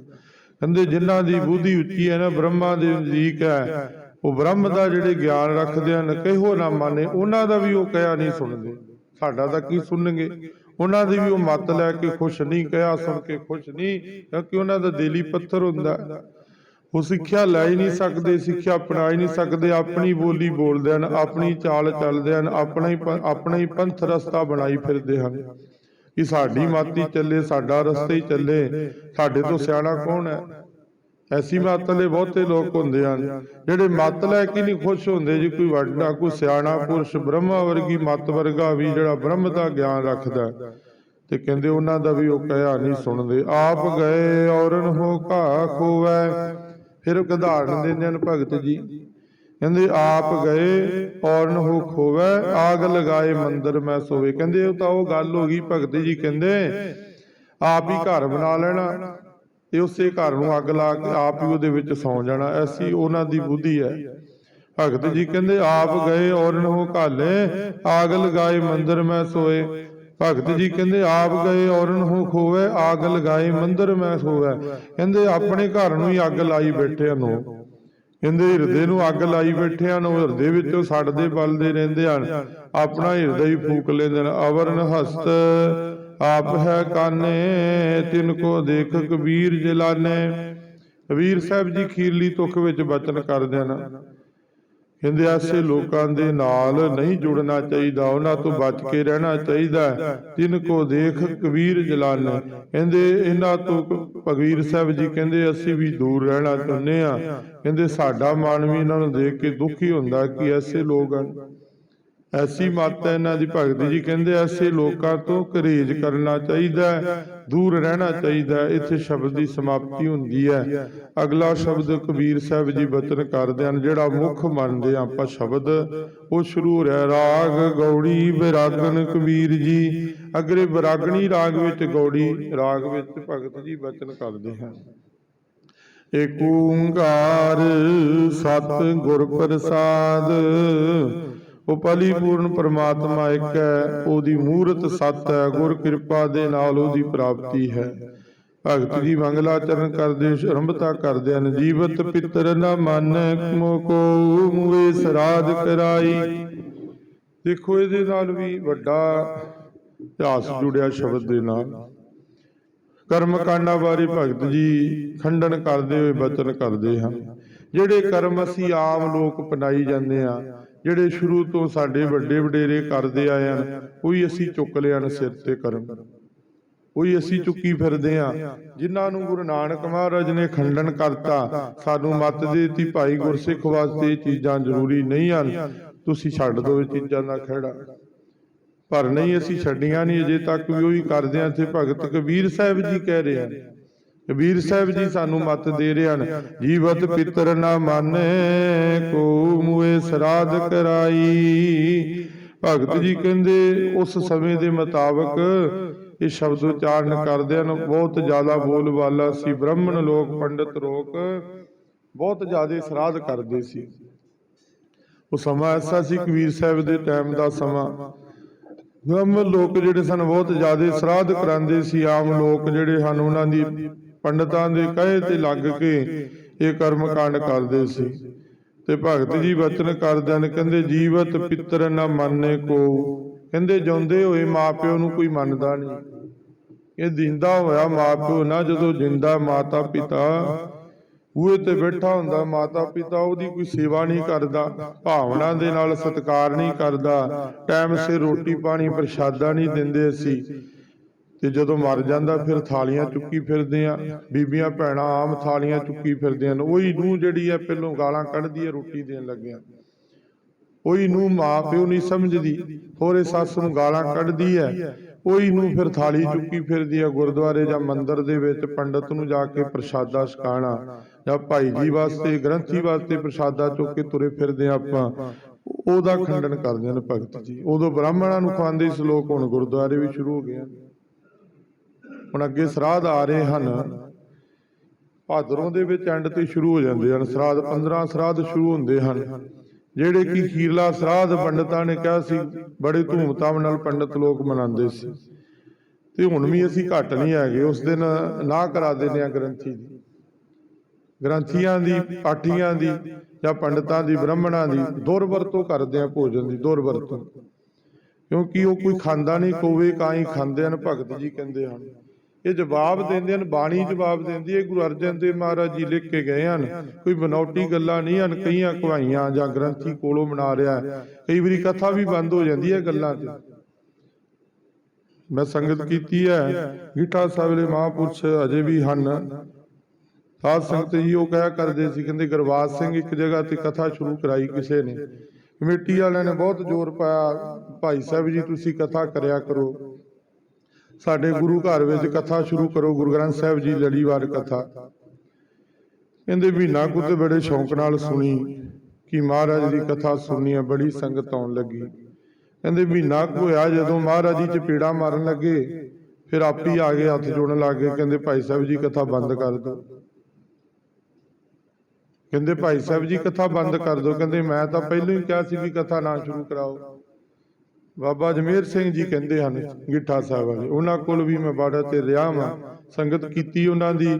ਕਹਿੰਦੇ ਜਿਨ੍ਹਾਂ ਦੀ ਬੁੱਧੀ ਉੱਚੀ ਹੈ ਨਾ, ਬ੍ਰਹਮਾ ਦੇ ਨਜ਼ਦੀਕ ਹੈ, ਉਹ ਬ੍ਰਹਮ ਦਾ ਜਿਹੜੇ ਗਿਆਨ ਰੱਖਦੇ ਹਨ, ਕਿਹੋ ਨਾ ਮਾਨੇ, ਉਹਨਾਂ ਦਾ ਵੀ ਉਹ ਕਹਿਆ ਨਹੀਂ ਸੁਣਦੇ। ਸਾਡਾ ਤਾਂ ਕੀ ਸੁਣਨਗੇ? ਉਹਨਾਂ ਦੀ ਵੀ ਉਹ ਮੱਤ ਲੈ ਕੇ ਖੁਸ਼ ਨਹੀਂ ਕਹਿਆ ਸੁਣ ਕੇ ਖੁਸ਼ ਨਹੀਂ, ਕਿਉਂਕਿ ਉਹਨਾਂ ਦਾ ਦਿਲੀ ਪੱਥਰ ਹੁੰਦਾ। ਉਹ ਸਿੱਖਿਆ ਲੈ ਹੀ ਨਹੀਂ ਸਕਦੇ, ਸਿੱਖਿਆ ਅਪਣਾ ਹੀ ਨਹੀਂ ਸਕਦੇ, ਆਪਣੀ ਬੋਲੀ ਬੋਲਦੇ ਹਨ, ਆਪਣੀ ਚਾਲ ਚੱਲਦੇ ਹਨ, ਆਪਣਾ ਹੀ ਆਪਣਾ ਹੀ ਪੰਥ ਰਸਤਾ ਬਣਾਈ ਫਿਰਦੇ ਹਨ। ਕਿ ਸਾਡੀ ਮਾਤੀ ਚੱਲੇ, ਸਾਡਾ ਰਸਤਾ ਹੀ ਚੱਲੇ, ਸਾਡੇ ਤੋਂ ਸਿਆਣਾ ਕੌਣ ਹੈ? ਐਸੀ ਮੱਤ ਵਾਲੇ ਬਹੁਤੇ ਲੋਕ ਹੁੰਦੇ ਹਨ, ਜਿਹੜੇ ਮੱਤ ਲੈ ਕੇ ਨਹੀਂ ਖੁਸ਼ ਹੁੰਦੇ ਜੀ, ਕੋਈ ਵੱਡਾ, ਕੋਈ ਸਿਆਣਾ, ਪੁਰਸ਼, ਬ੍ਰਹਮਾ ਵਰਗੀ ਮੱਤ ਵਰਗਾ ਵੀ ਜਿਹੜਾ ਬ੍ਰਹਮ ਦਾ ਗਿਆਨ ਰੱਖਦਾ ਤੇ ਕਹਿੰਦੇ ਉਹਨਾਂ ਦਾ ਵੀ ਉਹ ਕਹਿਆ ਨਹੀਂ ਸੁਣਦੇ, ਆਪ ਗਏ ਔਰਨ ਹੋ ਘਾ ਖੋਵੈ ਫਿਰ ਇੱਕ ਉਦਾਹਰਨ ਦਿੰਦੇ ਭਗਤ ਜੀ ਕਹਿੰਦੇ, ਆਪ ਗਏ, ਔਰਨ ਹੋ ਖੋਵੈ ਆਗ ਲਗਾਏ ਮੰਦਰ ਮੈਂ ਸੋਵੇ। ਕਹਿੰਦੇ, ਉਹ ਤਾਂ ਉਹ ਗੱਲ ਹੋ ਗਈ, ਭਗਤ ਜੀ ਕਹਿੰਦੇ, ਆਪ ਹੀ ਘਰ ਬਣਾ ਲੈਣਾ ਤੇ ਉਸੇ ਘਰ ਨੂੰ ਅੱਗ ਲਾ ਕੇ ਆਪ ਹੀ ਉਹਦੇ ਵਿੱਚ ਸੌਂ ਜਾਣਾ। ਐਸੀ ਉਹਨਾਂ ਦੀ ਬੁੱਧੀ ਹੈ। ਭਗਤ ਜੀ ਕਹਿੰਦੇ, ਆਪ ਗਏ, ਔਰਨ ਹੋ ਘਾਲੇ, ਆਗ ਲਗਾਏ ਮੰਦਰ ਮੈਂ ਸੋਏ। ਭਗਤ ਜੀ ਕਹਿੰਦੇ, ਆਪ ਗਏ ਔਰਨ ਹੋ ਖੋਵੇ, ਆਗ ਲਗਾਏ, ਮੰਦਰ ਮੈਂ ਸੋਵੇ। ਕਹਿੰਦੇ, ਆਪਣੇ ਘਰ ਨੂੰ ਹੀ ਅੱਗ ਲਾਈ ਬੈਠੇ ਹਨ ਕਹਿੰਦੇ, ਹਿਰਦੇ ਨੂੰ ਅੱਗ ਲਾਈ ਬੈਠੇ ਹਨ ਹਿਰਦੇ ਵਿੱਚੋਂ ਸੜਦੇ ਬਲਦੇ ਰਹਿੰਦੇ ਹਨ। ਆਪਣਾ ਹਿਰਦਾ ਹੀ ਫੂਕ ਲੈਂਦੇ ਹਨ। ਅਵਰਨ ਹਸਤ, ਆਪ ਹੈ ਕਾਨੇ, ਤਿਨ ਕੋ ਦੇਖ ਕਬੀਰ ਜਲਾਨੇ। ਕਬੀਰ ਸਾਹਿਬ ਜੀ ਖੀਰਲੀ ਤੁਖ ਵਿੱਚ ਬਚਨ ਕਰਦੇ ਹਨ। ਕਹਿੰਦੇ ਐਸੇ ਲੋਕਾਂ ਦੇ ਨਾਲ ਨਹੀਂ ਜੁੜਨਾ ਚਾਹੀਦਾ ਉਹਨਾਂ ਤੋਂ ਬਚ ਕੇ ਰਹਿਣਾ ਚਾਹੀਦਾ। ਜਿਨ ਕੋ ਦੇਖ ਕਬੀਰ ਜਲਾਨ। ਕਹਿੰਦੇ ਇਹਨਾਂ ਤੋਂ ਕਬੀਰ ਸਾਹਿਬ ਜੀ ਕਹਿੰਦੇ ਅਸੀਂ ਵੀ ਦੂਰ ਰਹਿਣਾ ਚਾਹੁੰਦੇ ਆ ਕਹਿੰਦੇ ਸਾਡਾ ਮਨ ਵੀ ਇਹਨਾਂ ਨੂੰ ਦੇਖ ਕੇ ਦੁਖੀ ਹੁੰਦਾ ਕਿ ਐਸੇ ਲੋਕ ਹਨ। ਐਸੀ ਮੱਤ ਹੈ ਇਹਨਾਂ ਦੀ ਭਗਤ ਜੀ ਕਹਿੰਦੇ ਐਸੇ ਲੋਕਾਂ ਤੋਂ ਕਰੇਜ ਕਰਨਾ ਚਾਹੀਦਾ ਦੂਰ ਰਹਿਣਾ ਚਾਹੀਦਾ ਇੱਥੇ ਸ਼ਬਦ ਦੀ ਸਮਾਪਤੀ ਹੁੰਦੀ ਹੈ। ਅਗਲਾ ਸ਼ਬਦ ਕਬੀਰ ਸਾਹਿਬ ਜੀ ਬਚਨ ਕਰਦੇ ਹਨ, ਜਿਹੜਾ ਮੁੱਖ ਮੰਨਦੇ ਆਪਾਂ ਸ਼ਬਦ, ਉਹ ਸ਼ੁਰੂ ਹੋ ਰਿਹਾ, ਰਾਗ ਗੌੜੀ ਵਿਰਾਗਨ ਕਬੀਰ ਜੀ। ਅਗਰੇ ਵਿਰਾਗਣੀ ਰਾਗ ਵਿੱਚ ਗੌੜੀ, ਰਾਗ ਵਿੱਚ ਭਗਤ ਜੀ ਬਚਨ ਕਰਦੇ ਹਨ। ਏਕ ਓੰਕਾਰ ਸਤ ਗੁਰ ਪ੍ਰਸਾਦ ਉਹ ਪਲੀ ਪੂਰਨ ਪਰਮਾਤਮਾ ਇੱਕ ਹੈ, ਉਹਦੀ ਮੂਰਤ ਸਤ ਹੈ, ਗੁਰ ਕਿਰਪਾ ਦੇ ਨਾਲ ਉਹਦੀ ਪ੍ਰਾਪਤੀ ਹੈ। ਭਗਤ ਜੀ ਮੰਗਲਾਚਰਨ ਕਰਦੇ ਆਰੰਭਤਾ ਕਰਦੇ ਹਨ। ਜੀਵਤ ਪਿਤਰ ਨਾ ਮਨ ਮੋ ਕੋ ਮੂਏ ਸਰਾਧ ਕਰਾਈ। ਦੇਖੋ ਇਹਦੇ ਨਾਲ ਵੀ ਵੱਡਾ ਇਤਿਹਾਸ ਜੁੜਿਆ ਸ਼ਬਦ ਦੇ ਨਾਲ। ਕਰਮ ਕਾਂਡਾਂ ਬਾਰੇ ਭਗਤ ਜੀ ਖੰਡਨ ਕਰਦੇ ਹੋਏ ਬਚਨ ਕਰਦੇ ਹਨ। ਜਿਹੜੇ ਕਰਮ ਅਸੀਂ ਆਮ ਲੋਕ ਅਪਣਾਈ ਜਾਂਦੇ ਆ ਜਿਹੜੇ ਸ਼ੁਰੂ ਤੋਂ ਸਾਡੇ ਵੱਡੇ ਵਡੇਰੇ ਕਰਦੇ ਆਏ ਹਨ, ਉਹੀ ਅਸੀਂ ਚੁੱਕ ਲਿਆ ਸਿਰ ਤੇ ਕਰਮ। ਉਹੀ ਅਸੀਂ ਚੁੱਕੀ ਫਿਰਦੇ ਆ ਜਿਨ੍ਹਾਂ ਨੂੰ ਗੁਰੂ ਨਾਨਕ ਮਹਾਰਾਜ ਨੇ ਖੰਡਨ ਕਰਤਾ, ਸਾਨੂੰ ਮਤ ਦੇਤੀ, ਭਾਈ ਗੁਰਸਿੱਖ ਵਾਸਤੇ ਇਹ ਚੀਜ਼ਾਂ ਜ਼ਰੂਰੀ ਨਹੀਂ ਹਨ। ਤੁਸੀਂ ਛੱਡ ਦਿਓ ਇਹ ਚੀਜ਼ਾਂ ਦਾ ਖਹਿੜਾ ਪਰ ਨਹੀਂ, ਅਸੀਂ ਛੱਡੀਆਂ ਨਹੀਂ, ਅਜੇ ਤੱਕ ਵੀ ਉਹੀ ਕਰਦੇ ਆ ਤੇ ਭਗਤ ਕਬੀਰ ਸਾਹਿਬ ਜੀ ਕਹਿ ਰਹੇ ਹਨ ਕਬੀਰ ਸਾਹਿਬ ਜੀ ਸਾਨੂੰ ਮਤ ਦੇ ਰਹੇ ਹਨ, ਜੀਵਤ ਪਿਤਰ ਨਾ ਮਾਨੇ ਕੋ ਮੂਏ ਸਰਾਧ ਕਰਾਈ। ਭਗਤ ਜੀ ਕਹਿੰਦੇ, ਉਸ ਸਮੇਂ ਦੇ ਮੁਤਾਬਕ ਇਹ ਸ਼ਬਦ ਉਚਾਰਨ ਕਰਦੇ ਹਨ, ਬਹੁਤ ਜ਼ਿਆਦਾ ਬੋਲ ਬਾਲਾ ਸੀ, ਬ੍ਰਾਹਮਣ ਲੋਕ, ਪੰਡਤ ਲੋਕ ਬਹੁਤ ਜ਼ਿਆਦਾ ਸਰਾਧ ਕਰਦੇ ਸੀ। ਉਹ ਸਮਾਂ ਐਸਾ ਸੀ ਕਬੀਰ ਸਾਹਿਬ ਦੇ ਟਾਈਮ ਦਾ ਸਮਾਂ। ਬ੍ਰਾਹਮਣ ਲੋਕ ਜਿਹੜੇ ਸਨ, ਬਹੁਤ ਜ਼ਿਆਦਾ ਸਰਾਧ ਕਰਾਉਂਦੇ ਸੀ, ਆਮ ਲੋਕ ਜਿਹੜੇ ਹਨ, ਉਹਨਾਂ ਦੀ ਪੰਡਤਾਂ ਦੇ ਕਹੇ ਤੇ ਲੱਗ ਕੇ ਇਹ ਕਰਮ ਕਾਂਡ ਕਰਦੇ ਸੀ। ਤੇ ਭਗਤ ਜੀ ਬਚਨ ਕਰਦੇ ਨੇ ਕਹਿੰਦੇ ਜੀਵਤ ਪਿੱਤਰ ਨਾ ਮੰਨੇ ਕੋ। ਕਹਿੰਦੇ ਜਿਉਂਦੇ ਹੋਏ ਮਾਪਿਓ ਨੂੰ ਕੋਈ ਮੰਨਦਾ ਨਹੀਂ। ਇਹ ਜਿੰਦਾ ਹੋਇਆ ਮਾਪਿਓ ਨਾ ਜਦੋਂ ਜਿੰਦਾ ਮਾਤਾ ਪਿਤਾ ਉਹ ਤੇ ਬੈਠਾ ਹੁੰਦਾ ਮਾਤਾ ਪਿਤਾ ਉਹਦੀ ਕੋਈ ਸੇਵਾ ਨਹੀਂ ਕਰਦਾ ਭਾਵਨਾ ਦੇ ਨਾਲ ਸਤਿਕਾਰ ਨਹੀਂ ਕਰਦਾ। ਟਾਈਮ ਸਿਰ ਰੋਟੀ ਪਾਣੀ ਪ੍ਰਸ਼ਾਦਾ ਨਹੀਂ ਦਿੰਦੇ ਅਸੀਂ ਤੇ ਜਦੋਂ ਮਰ ਜਾਂਦਾ, ਫਿਰ ਥਾਲੀਆਂ ਚੁੱਕੀ ਫਿਰਦੇ ਆ ਬੀਬੀਆਂ, ਭੈਣਾਂ ਆਮ ਥਾਲੀਆਂ ਚੁੱਕੀ ਫਿਰਦੇ ਹਨ ਉਹੀ ਨੂੰ ਜਿਹੜੀ ਆ, ਪਹਿਲੋਂ ਗਾਲਾਂ ਕੱਢਦੀ ਆ, ਰੋਟੀ ਦੇਣ ਲੱਗਿਆ। ਉਹੀ ਨੂੰ ਮਾਂ ਪਿਓ ਨਹੀਂ ਸਮਝਦੀ, ਹੋਰੇ ਸੱਸ ਨੂੰ ਗਾਲਾਂ ਕੱਢਦੀ ਹੈ ਉਹੀ ਨੂੰ ਫਿਰ ਥਾਲੀ ਚੁੱਕੀ ਫਿਰਦੀ ਆ, ਗੁਰਦੁਆਰੇ ਜਾਂ ਮੰਦਿਰ ਦੇ ਵਿੱਚ ਪੰਡਤ ਨੂੰ ਜਾ ਕੇ ਪ੍ਰਸ਼ਾਦਾ ਛਕਾਣਾ। ਜਾਂ ਭਾਈ ਜੀ ਵਾਸਤੇ, ਗ੍ਰੰਥੀ ਵਾਸਤੇ ਪ੍ਰਸ਼ਾਦਾ ਚੁੱਕ ਕੇ ਤੁਰੇ ਫਿਰਦੇ ਆ ਆਪਾਂ। ਉਹਦਾ ਖੰਡਨ ਕਰਦੇ ਨੇ ਭਗਤ ਜੀ। ਉਦੋਂ ਬ੍ਰਾਹਮਣਾਂ ਨੂੰ ਖਵਾਉਂਦੇ ਸੀ ਲੋਕ, ਹੁਣ ਗੁਰਦੁਆਰੇ ਵੀ ਸ਼ੁਰੂ ਹੋ ਗਏ ਹੁਣ ਅੱਗੇ ਸਰਾਧ ਆ ਰਹੇ ਹਨ। ਭਾਦਰੋਂ ਦੇ ਵਿੱਚ ਐਂਡ ਤੇ ਸ਼ੁਰੂ ਹੋ ਜਾਂਦੇ ਹਨ। ਸਰਾਧ 15 ਸਰਾਧ ਸ਼ੁਰੂ ਹੁੰਦੇ ਹਨ। ਜਿਹੜੇ ਕਿ ਖੀਰਲਾ ਸਰਾਧ ਪੰਡਤਾਂ ਨੇ ਕਿਹਾ ਸੀ, ਬੜੇ ਧੂਮਧਾਮ ਨਾਲ ਪੰਡਤ ਲੋਕ ਮਨਾਉਂਦੇ ਸੀ। ਤੇ ਹੁਣ ਵੀ ਅਸੀਂ ਘੱਟ ਨਹੀਂ ਹੈਗੇ। ਉਸ ਦਿਨ ਨਾ ਕਰਾ ਦਿੰਦੇ ਆ ਗ੍ਰੰਥੀ ਦੀ। ਗ੍ਰੰਥੀਆਂ ਦੀ, ਪਾਠੀਆਂ ਦੀ ਜਾਂ ਪੰਡਤਾਂ ਦੀ, ਬ੍ਰਾਹਮਣਾਂ ਦੀ ਦੁਰਵਰਤੋਂ ਕਰਦੇ ਆ ਭੋਜਨ ਦੀ, ਦੁਰਵਰਤੋਂ। ਕਿਉਂਕਿ ਉਹ ਕੋਈ ਖਾਂਦਾ ਨਹੀਂ, ਕੋਵੇ ਕਾਈ ਖਾਂਦੇ ਹਨ, ਭਗਤ ਜੀ ਕਹਿੰਦੇ ਹਨ। ਇਹ ਜਵਾਬ ਦਿੰਦੇ ਹਨ, ਬਾਣੀ ਜਵਾਬ ਦਿੰਦੀ ਹੈ, ਗੁਰੂ ਅਰਜਨ ਦੇਵ ਮਹਾਰਾਜ ਜੀ ਲਿਖ ਕੇ ਗਏ ਹਨ, ਕੋਈ ਬਨੌਟੀ ਗੱਲਾਂ ਨਹੀਂ ਹਨ, ਕਈਆਂ ਕਵਾਈਆਂ ਜਾਂ ਗ੍ਰੰਥੀ ਕੋਲੋਂ ਬਣਾ ਰਿਹਾ ਕਈ ਵਾਰੀ ਕਥਾ ਵੀ ਬੰਦ ਹੋ ਜਾਂਦੀ ਹੈ ਗੱਲਾਂ ਤੇ ਮੈਂ ਸੰਗਤ ਕੀਤੀ ਹੈ, ਗੀਠਾ ਸਾਹਿਬ ਦੇ ਮਹਾਂਪੁਰਸ਼ ਅਜੇ ਵੀ ਹਨ। ਸਾਧ ਸੰਗਤ ਜੀ ਉਹ ਕਹਿਆ ਕਰਦੇ ਸੀ, ਕਹਿੰਦੇ ਗੁਰਬਾਜ ਸਿੰਘ ਇੱਕ ਜਗ੍ਹਾ ਤੇ ਕਥਾ ਸ਼ੁਰੂ ਕਰਾਈ ਕਿਸੇ ਨੇ। ਕਮੇਟੀ ਵਾਲਿਆਂ ਨੇ ਬਹੁਤ ਜ਼ੋਰ ਪਾਇਆ, ਭਾਈ ਸਾਹਿਬ ਜੀ ਤੁਸੀਂ ਕਥਾ ਕਰਿਆ ਕਰੋ। ਸਾਡੇ ਗੁਰੂ ਘਰ ਵਿੱਚ ਕਥਾ ਸ਼ੁਰੂ ਕਰੋ ਗੁਰੂ ਗ੍ਰੰਥ ਸਾਹਿਬ ਜੀ ਲੜੀਵਾਰ ਕਥਾ। ਕਹਿੰਦੇ ਮਹੀਨਾ ਕੁ ਤੇ ਬੜੇ ਸ਼ੌਂਕ ਨਾਲ ਸੁਣੀ ਕਿ ਮਹਾਰਾਜ ਦੀ ਕਥਾ ਸੁਣਨੀ ਆ ਬੜੀ ਸੰਗਤ ਆਉਣ ਲੱਗੀ। ਕਹਿੰਦੇ ਮਹੀਨਾ ਕੁ ਹੋਇਆ ਜਦੋਂ ਮਹਾਰਾਜ ਜੀ ਚਪੇੜਾ ਮਾਰਨ ਲੱਗੇ ਫਿਰ ਆਪ ਹੀ ਆ ਗਏ ਹੱਥ ਜੋੜਨ ਲੱਗ ਗਏ ਕਹਿੰਦੇ ਭਾਈ ਸਾਹਿਬ ਜੀ ਕਥਾ ਬੰਦ ਕਰ ਦਿਓ। ਕਹਿੰਦੇ ਭਾਈ ਸਾਹਿਬ ਜੀ ਕਥਾ ਬੰਦ ਕਰ ਦਿਓ ਕਹਿੰਦੇ ਮੈਂ ਤਾਂ ਪਹਿਲਾਂ ਹੀ ਕਿਹਾ ਸੀ ਵੀ ਕਥਾ ਨਾ ਸ਼ੁਰੂ ਕਰਾਓ। ਬਾਬਾ ਜਮੇਰ ਸਿੰਘ ਜੀ ਕਹਿੰਦੇ ਹਨ, ਗਿੱਠਾ ਸਾਹਿਬ ਵਾਲੇ ਉਹਨਾਂ ਕੋਲ ਵੀ ਮੈਂ ਬਾੜਾ ਤੇ ਰਿਹਾ ਵਾਂ, ਸੰਗਤ ਕੀਤੀ ਉਹਨਾਂ ਦੀ।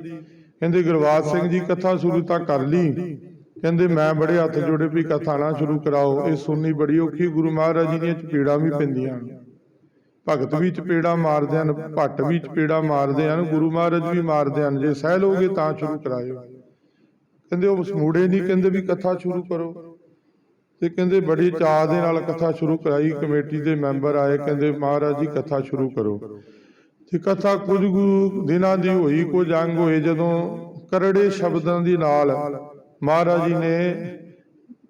ਕਹਿੰਦੇ ਗੁਰਵਾਜ ਸਿੰਘ ਜੀ ਕਥਾ ਸ਼ੁਰੂ ਤਾਂ ਕਰ ਲਈ। ਕਹਿੰਦੇ ਮੈਂ ਬੜੇ ਹੱਥ ਜੋੜੇ ਵੀ ਕਥਾ ਨਾ ਸ਼ੁਰੂ ਕਰਾਓ, ਇਹ ਸੁਣਨੀ ਬੜੀ ਔਖੀ, ਗੁਰੂ ਮਹਾਰਾਜ ਜੀ ਦੀਆਂ ਚਪੇੜਾਂ ਵੀ ਪੈਂਦੀਆਂ ਹਨ। ਭਗਤ ਵੀ ਚਪੇੜਾ ਮਾਰਦੇ ਹਨ, ਭੱਟ ਵੀ ਚਪੇੜਾ ਮਾਰਦੇ ਹਨ, ਗੁਰੂ ਮਹਾਰਾਜ ਵੀ ਮਾਰਦੇ ਹਨ, ਜੇ ਸਹਿ ਲੋਗੇ ਤਾਂ ਸ਼ੁਰੂ ਕਰਾਇਓ। ਕਹਿੰਦੇ ਉਹ ਸਮੂੜੇ ਨਹੀਂ ਕਹਿੰਦੇ ਵੀ ਕਥਾ ਸ਼ੁਰੂ ਕਰੋ। ਤੇ ਕਹਿੰਦੇ ਬੜੀ ਚਾਅ ਦੇ ਨਾਲ ਕਥਾ ਸ਼ੁਰੂ ਕਰਾਈ ਕਮੇਟੀ ਦੇ ਮੈਂਬਰ ਆਏ ਕਹਿੰਦੇ ਮਹਾਰਾਜ ਜੀ ਕਥਾ ਸ਼ੁਰੂ ਕਰੋ। ਤੇ ਕਥਾ ਕੁਝ ਕੁ ਦਿਨਾਂ ਦੀ ਹੋਈ ਕੁਝ ਅੰਗ ਹੋਏ ਜਦੋਂ ਕਰੜੇ ਸ਼ਬਦਾਂ ਦੀ ਨਾਲ ਮਹਾਰਾਜ ਜੀ ਨੇ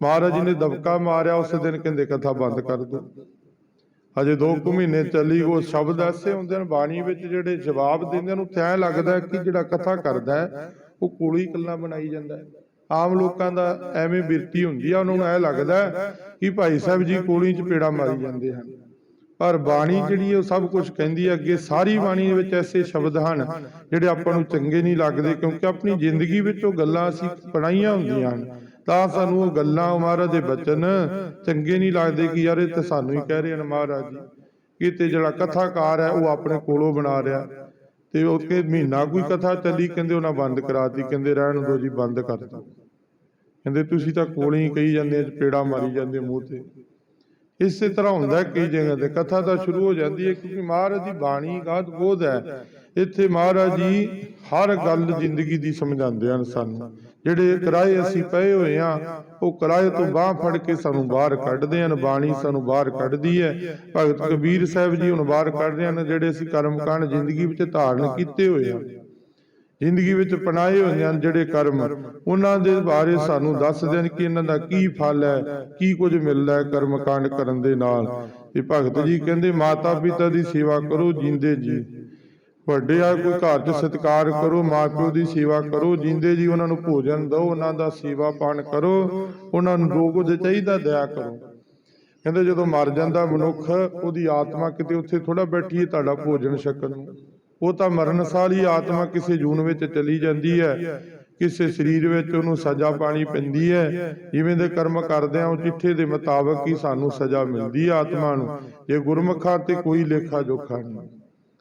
ਮਹਾਰਾਜ ਜੀ ਨੇ ਦਬਕਾ ਮਾਰਿਆ ਉਸ ਦਿਨ ਕਹਿੰਦੇ ਕਥਾ ਬੰਦ ਕਰ ਦਿਓ ਹਜੇ 2 ਕੁ ਮਹੀਨੇ ਚੱਲੀ ਉਹ ਸ਼ਬਦ ਐਸੇ ਹੁੰਦੇ ਨੇ ਬਾਣੀ ਵਿੱਚ ਜਿਹੜੇ ਜਵਾਬ ਦਿੰਦੇ ਨੇ ਐ ਲੱਗਦਾ ਕਿ ਜਿਹੜਾ ਕਥਾ ਕਰਦਾ ਉਹ ਕੋਲੀ ਕੱਲਾ ਬਣਾਈ ਜਾਂਦਾ ਹੈ। ਆਮ ਲੋਕਾਂ ਦਾ ਐਵੇਂ ਬਿਰਤੀ ਹੁੰਦੀ ਆ, ਉਹਨਾਂ ਨੂੰ ਐ ਲੱਗਦਾ ਕਿ ਭਾਈ ਸਾਹਿਬ ਜੀ ਕੋਲੀ ਚ ਪੇੜਾ ਮਾਰੀ ਜਾਂਦੇ ਹਨ। ਪਰ ਬਾਣੀ ਜਿਹੜੀ ਉਹ ਸਭ ਕੁਝ ਕਹਿੰਦੀ ਹੈ ਅੱਗੇ ਸਾਰੀ ਬਾਣੀ ਦੇ ਵਿੱਚ ਐਸੇ ਸ਼ਬਦ ਹਨ ਜਿਹੜੇ ਆਪਾਂ ਨੂੰ ਚੰਗੇ ਨਹੀਂ ਲੱਗਦੇ, ਕਿਉਂਕਿ ਆਪਣੀ ਜ਼ਿੰਦਗੀ ਵਿੱਚ ਉਹ ਗੱਲਾਂ ਅਸੀਂ ਪੜਾਈਆਂ ਹੁੰਦੀਆਂ ਹਨ। ਤਾਂ ਸਾਨੂੰ ਉਹ ਗੱਲਾਂ ਮਹਾਰਾਜ ਦੇ ਬਚਨ ਚੰਗੇ ਨਹੀਂ ਲੱਗਦੇ ਕਿ ਯਾਰ ਇਹ ਤਾਂ ਸਾਨੂੰ ਹੀ ਕਹਿ ਰਹੇ ਹਨ ਮਹਾਰਾਜ ਜੀ। ਕਿਤੇ ਜਿਹੜਾ ਕਥਾਕਾਰ ਹੈ, ਉਹ ਆਪਣੇ ਕੋਲੋਂ ਬਣਾ ਰਿਹਾ। ਤੇ ਉਹ ਕਿ ਮਹੀਨਾ ਕੋਈ ਕਥਾ ਚੱਲੀ, ਕਹਿੰਦੇ ਉਹਨਾਂ ਬੰਦ ਕਰਾਤੀ, ਕਹਿੰਦੇ ਰਹਿਣ ਦਿਓ ਜੀ, ਬੰਦ ਕਰ ਕਹਿੰਦੇ ਤੁਸੀਂ ਤਾਂ ਕੋਲੇ ਹੀ ਕਹੀ ਜਾਂਦੇ ਆ, ਚਪੇੜਾ ਮਾਰੀ ਜਾਂਦੇ ਮੂੰਹ ਤੇ। ਇਸੇ ਤਰ੍ਹਾਂ ਹੁੰਦਾ ਕਈ ਜਗ੍ਹਾ ਤੇ, ਕਥਾ ਤਾਂ ਸ਼ੁਰੂ ਹੋ ਜਾਂਦੀ ਹੈ, ਕਿਉਂਕਿ ਮਹਾਰਾਜ ਦੀ ਬਾਣੀ ਗਾਦ ਬੋਧ ਹੈ। ਇੱਥੇ ਮਹਾਰਾਜ ਜੀ ਹਰ ਗੱਲ ਜ਼ਿੰਦਗੀ ਦੀ ਸਮਝਾਉਂਦੇ ਹਨ ਸਾਨੂੰ। ਜਿਹੜੇ ਕਿਰਾਏ ਅਸੀਂ ਪਏ ਹੋਏ ਆ ਉਹ ਕਿਰਾਏ ਤੋਂ ਬਾਹ ਫੜ ਕੇ ਸਾਨੂੰ ਬਾਹਰ ਕੱਢਦੇ ਹਨ, ਬਾਣੀ ਸਾਨੂੰ ਬਾਹਰ ਕੱਢਦੀ ਹੈ। ਭਗਤ ਕਬੀਰ ਸਾਹਿਬ ਜੀ ਹੁਣ ਬਾਹਰ ਕੱਢਦੇ ਹਨ, ਜਿਹੜੇ ਅਸੀਂ ਕਰਮ ਜ਼ਿੰਦਗੀ ਵਿੱਚ ਧਾਰਨ ਕੀਤੇ ਹੋਏ ਆ ਜ਼ਿੰਦਗੀ ਵਿੱਚ ਪਨਾਏ ਹੋਏ ਹਨ ਜਿਹੜੇ ਕਰਮ, ਉਹਨਾਂ ਦੇ ਬਾਰੇ ਸਾਨੂੰ ਦੱਸ ਦੇਣ ਕਿ ਇਹਨਾਂ ਦਾ ਕੀ ਫਲ ਹੈ, ਕੀ ਕੁਝ ਮਿਲਦਾ ਹੈ ਕਰਮ ਕਾਂਡ ਕਰਨ ਦੇ ਨਾਲ। ਤੇ ਭਗਤ ਜੀ ਕਹਿੰਦੇ ਮਾਤਾ ਪਿਤਾ ਦੀ ਸੇਵਾ ਕਰੋ, ਜਿੰਦੇ ਜੀ। ਵੱਡੇ ਆ, ਕੋਈ ਘਰ 'ਚ ਸਤਿਕਾਰ ਕਰੋ, ਮਾਪਿਓ ਦੀ ਸੇਵਾ ਕਰੋ, ਜਿੰਦੇ ਜੀ ਉਹਨਾਂ ਨੂੰ ਭੋਜਨ ਦਿਓ, ਉਹਨਾਂ ਦਾ ਸੇਵਾ ਪਾਣ ਕਰੋ, ਉਹਨਾਂ ਨੂੰ ਜੋ ਕੁਝ ਚਾਹੀਦਾ ਦਿਆ ਕਰੋ। ਕਹਿੰਦੇ ਜਦੋਂ ਮਰ ਜਾਂਦਾ ਮਨੁੱਖ, ਉਹਦੀ ਆਤਮਾ ਕਿਤੇ ਉੱਥੇ ਥੋੜਾ ਬੈਠੀ ਹੈ ਤੁਹਾਡਾ ਭੋਜਨ ਛਕਣ ਨੂੰ। ਉਹ ਤਾਂ ਮਰਨ ਸਾਲ ਹੀ ਆਤਮਾ ਕਿਸੇ ਜੂਨ ਵਿੱਚ ਚਲੀ ਜਾਂਦੀ ਹੈ, ਕਿਸੇ ਸਰੀਰ ਵਿੱਚ ਉਹਨੂੰ ਸਜ਼ਾ ਪਾਣੀ ਪੈਂਦੀ ਹੈ। ਜਿਵੇਂ ਦੇ ਕਰਮ ਕਰਦੇ ਆ ਉਹ ਚਿੱਠੇ ਦੇ ਮੁਤਾਬਕ ਹੀ ਸਾਨੂੰ ਸਜ਼ਾ ਮਿਲਦੀ ਹੈ ਆਤਮਾ ਨੂੰ। ਜੇ ਗੁਰਮੁਖਾਂ ਤੇ ਕੋਈ ਲੇਖਾ ਜੋਖਾ ਨਹੀਂ।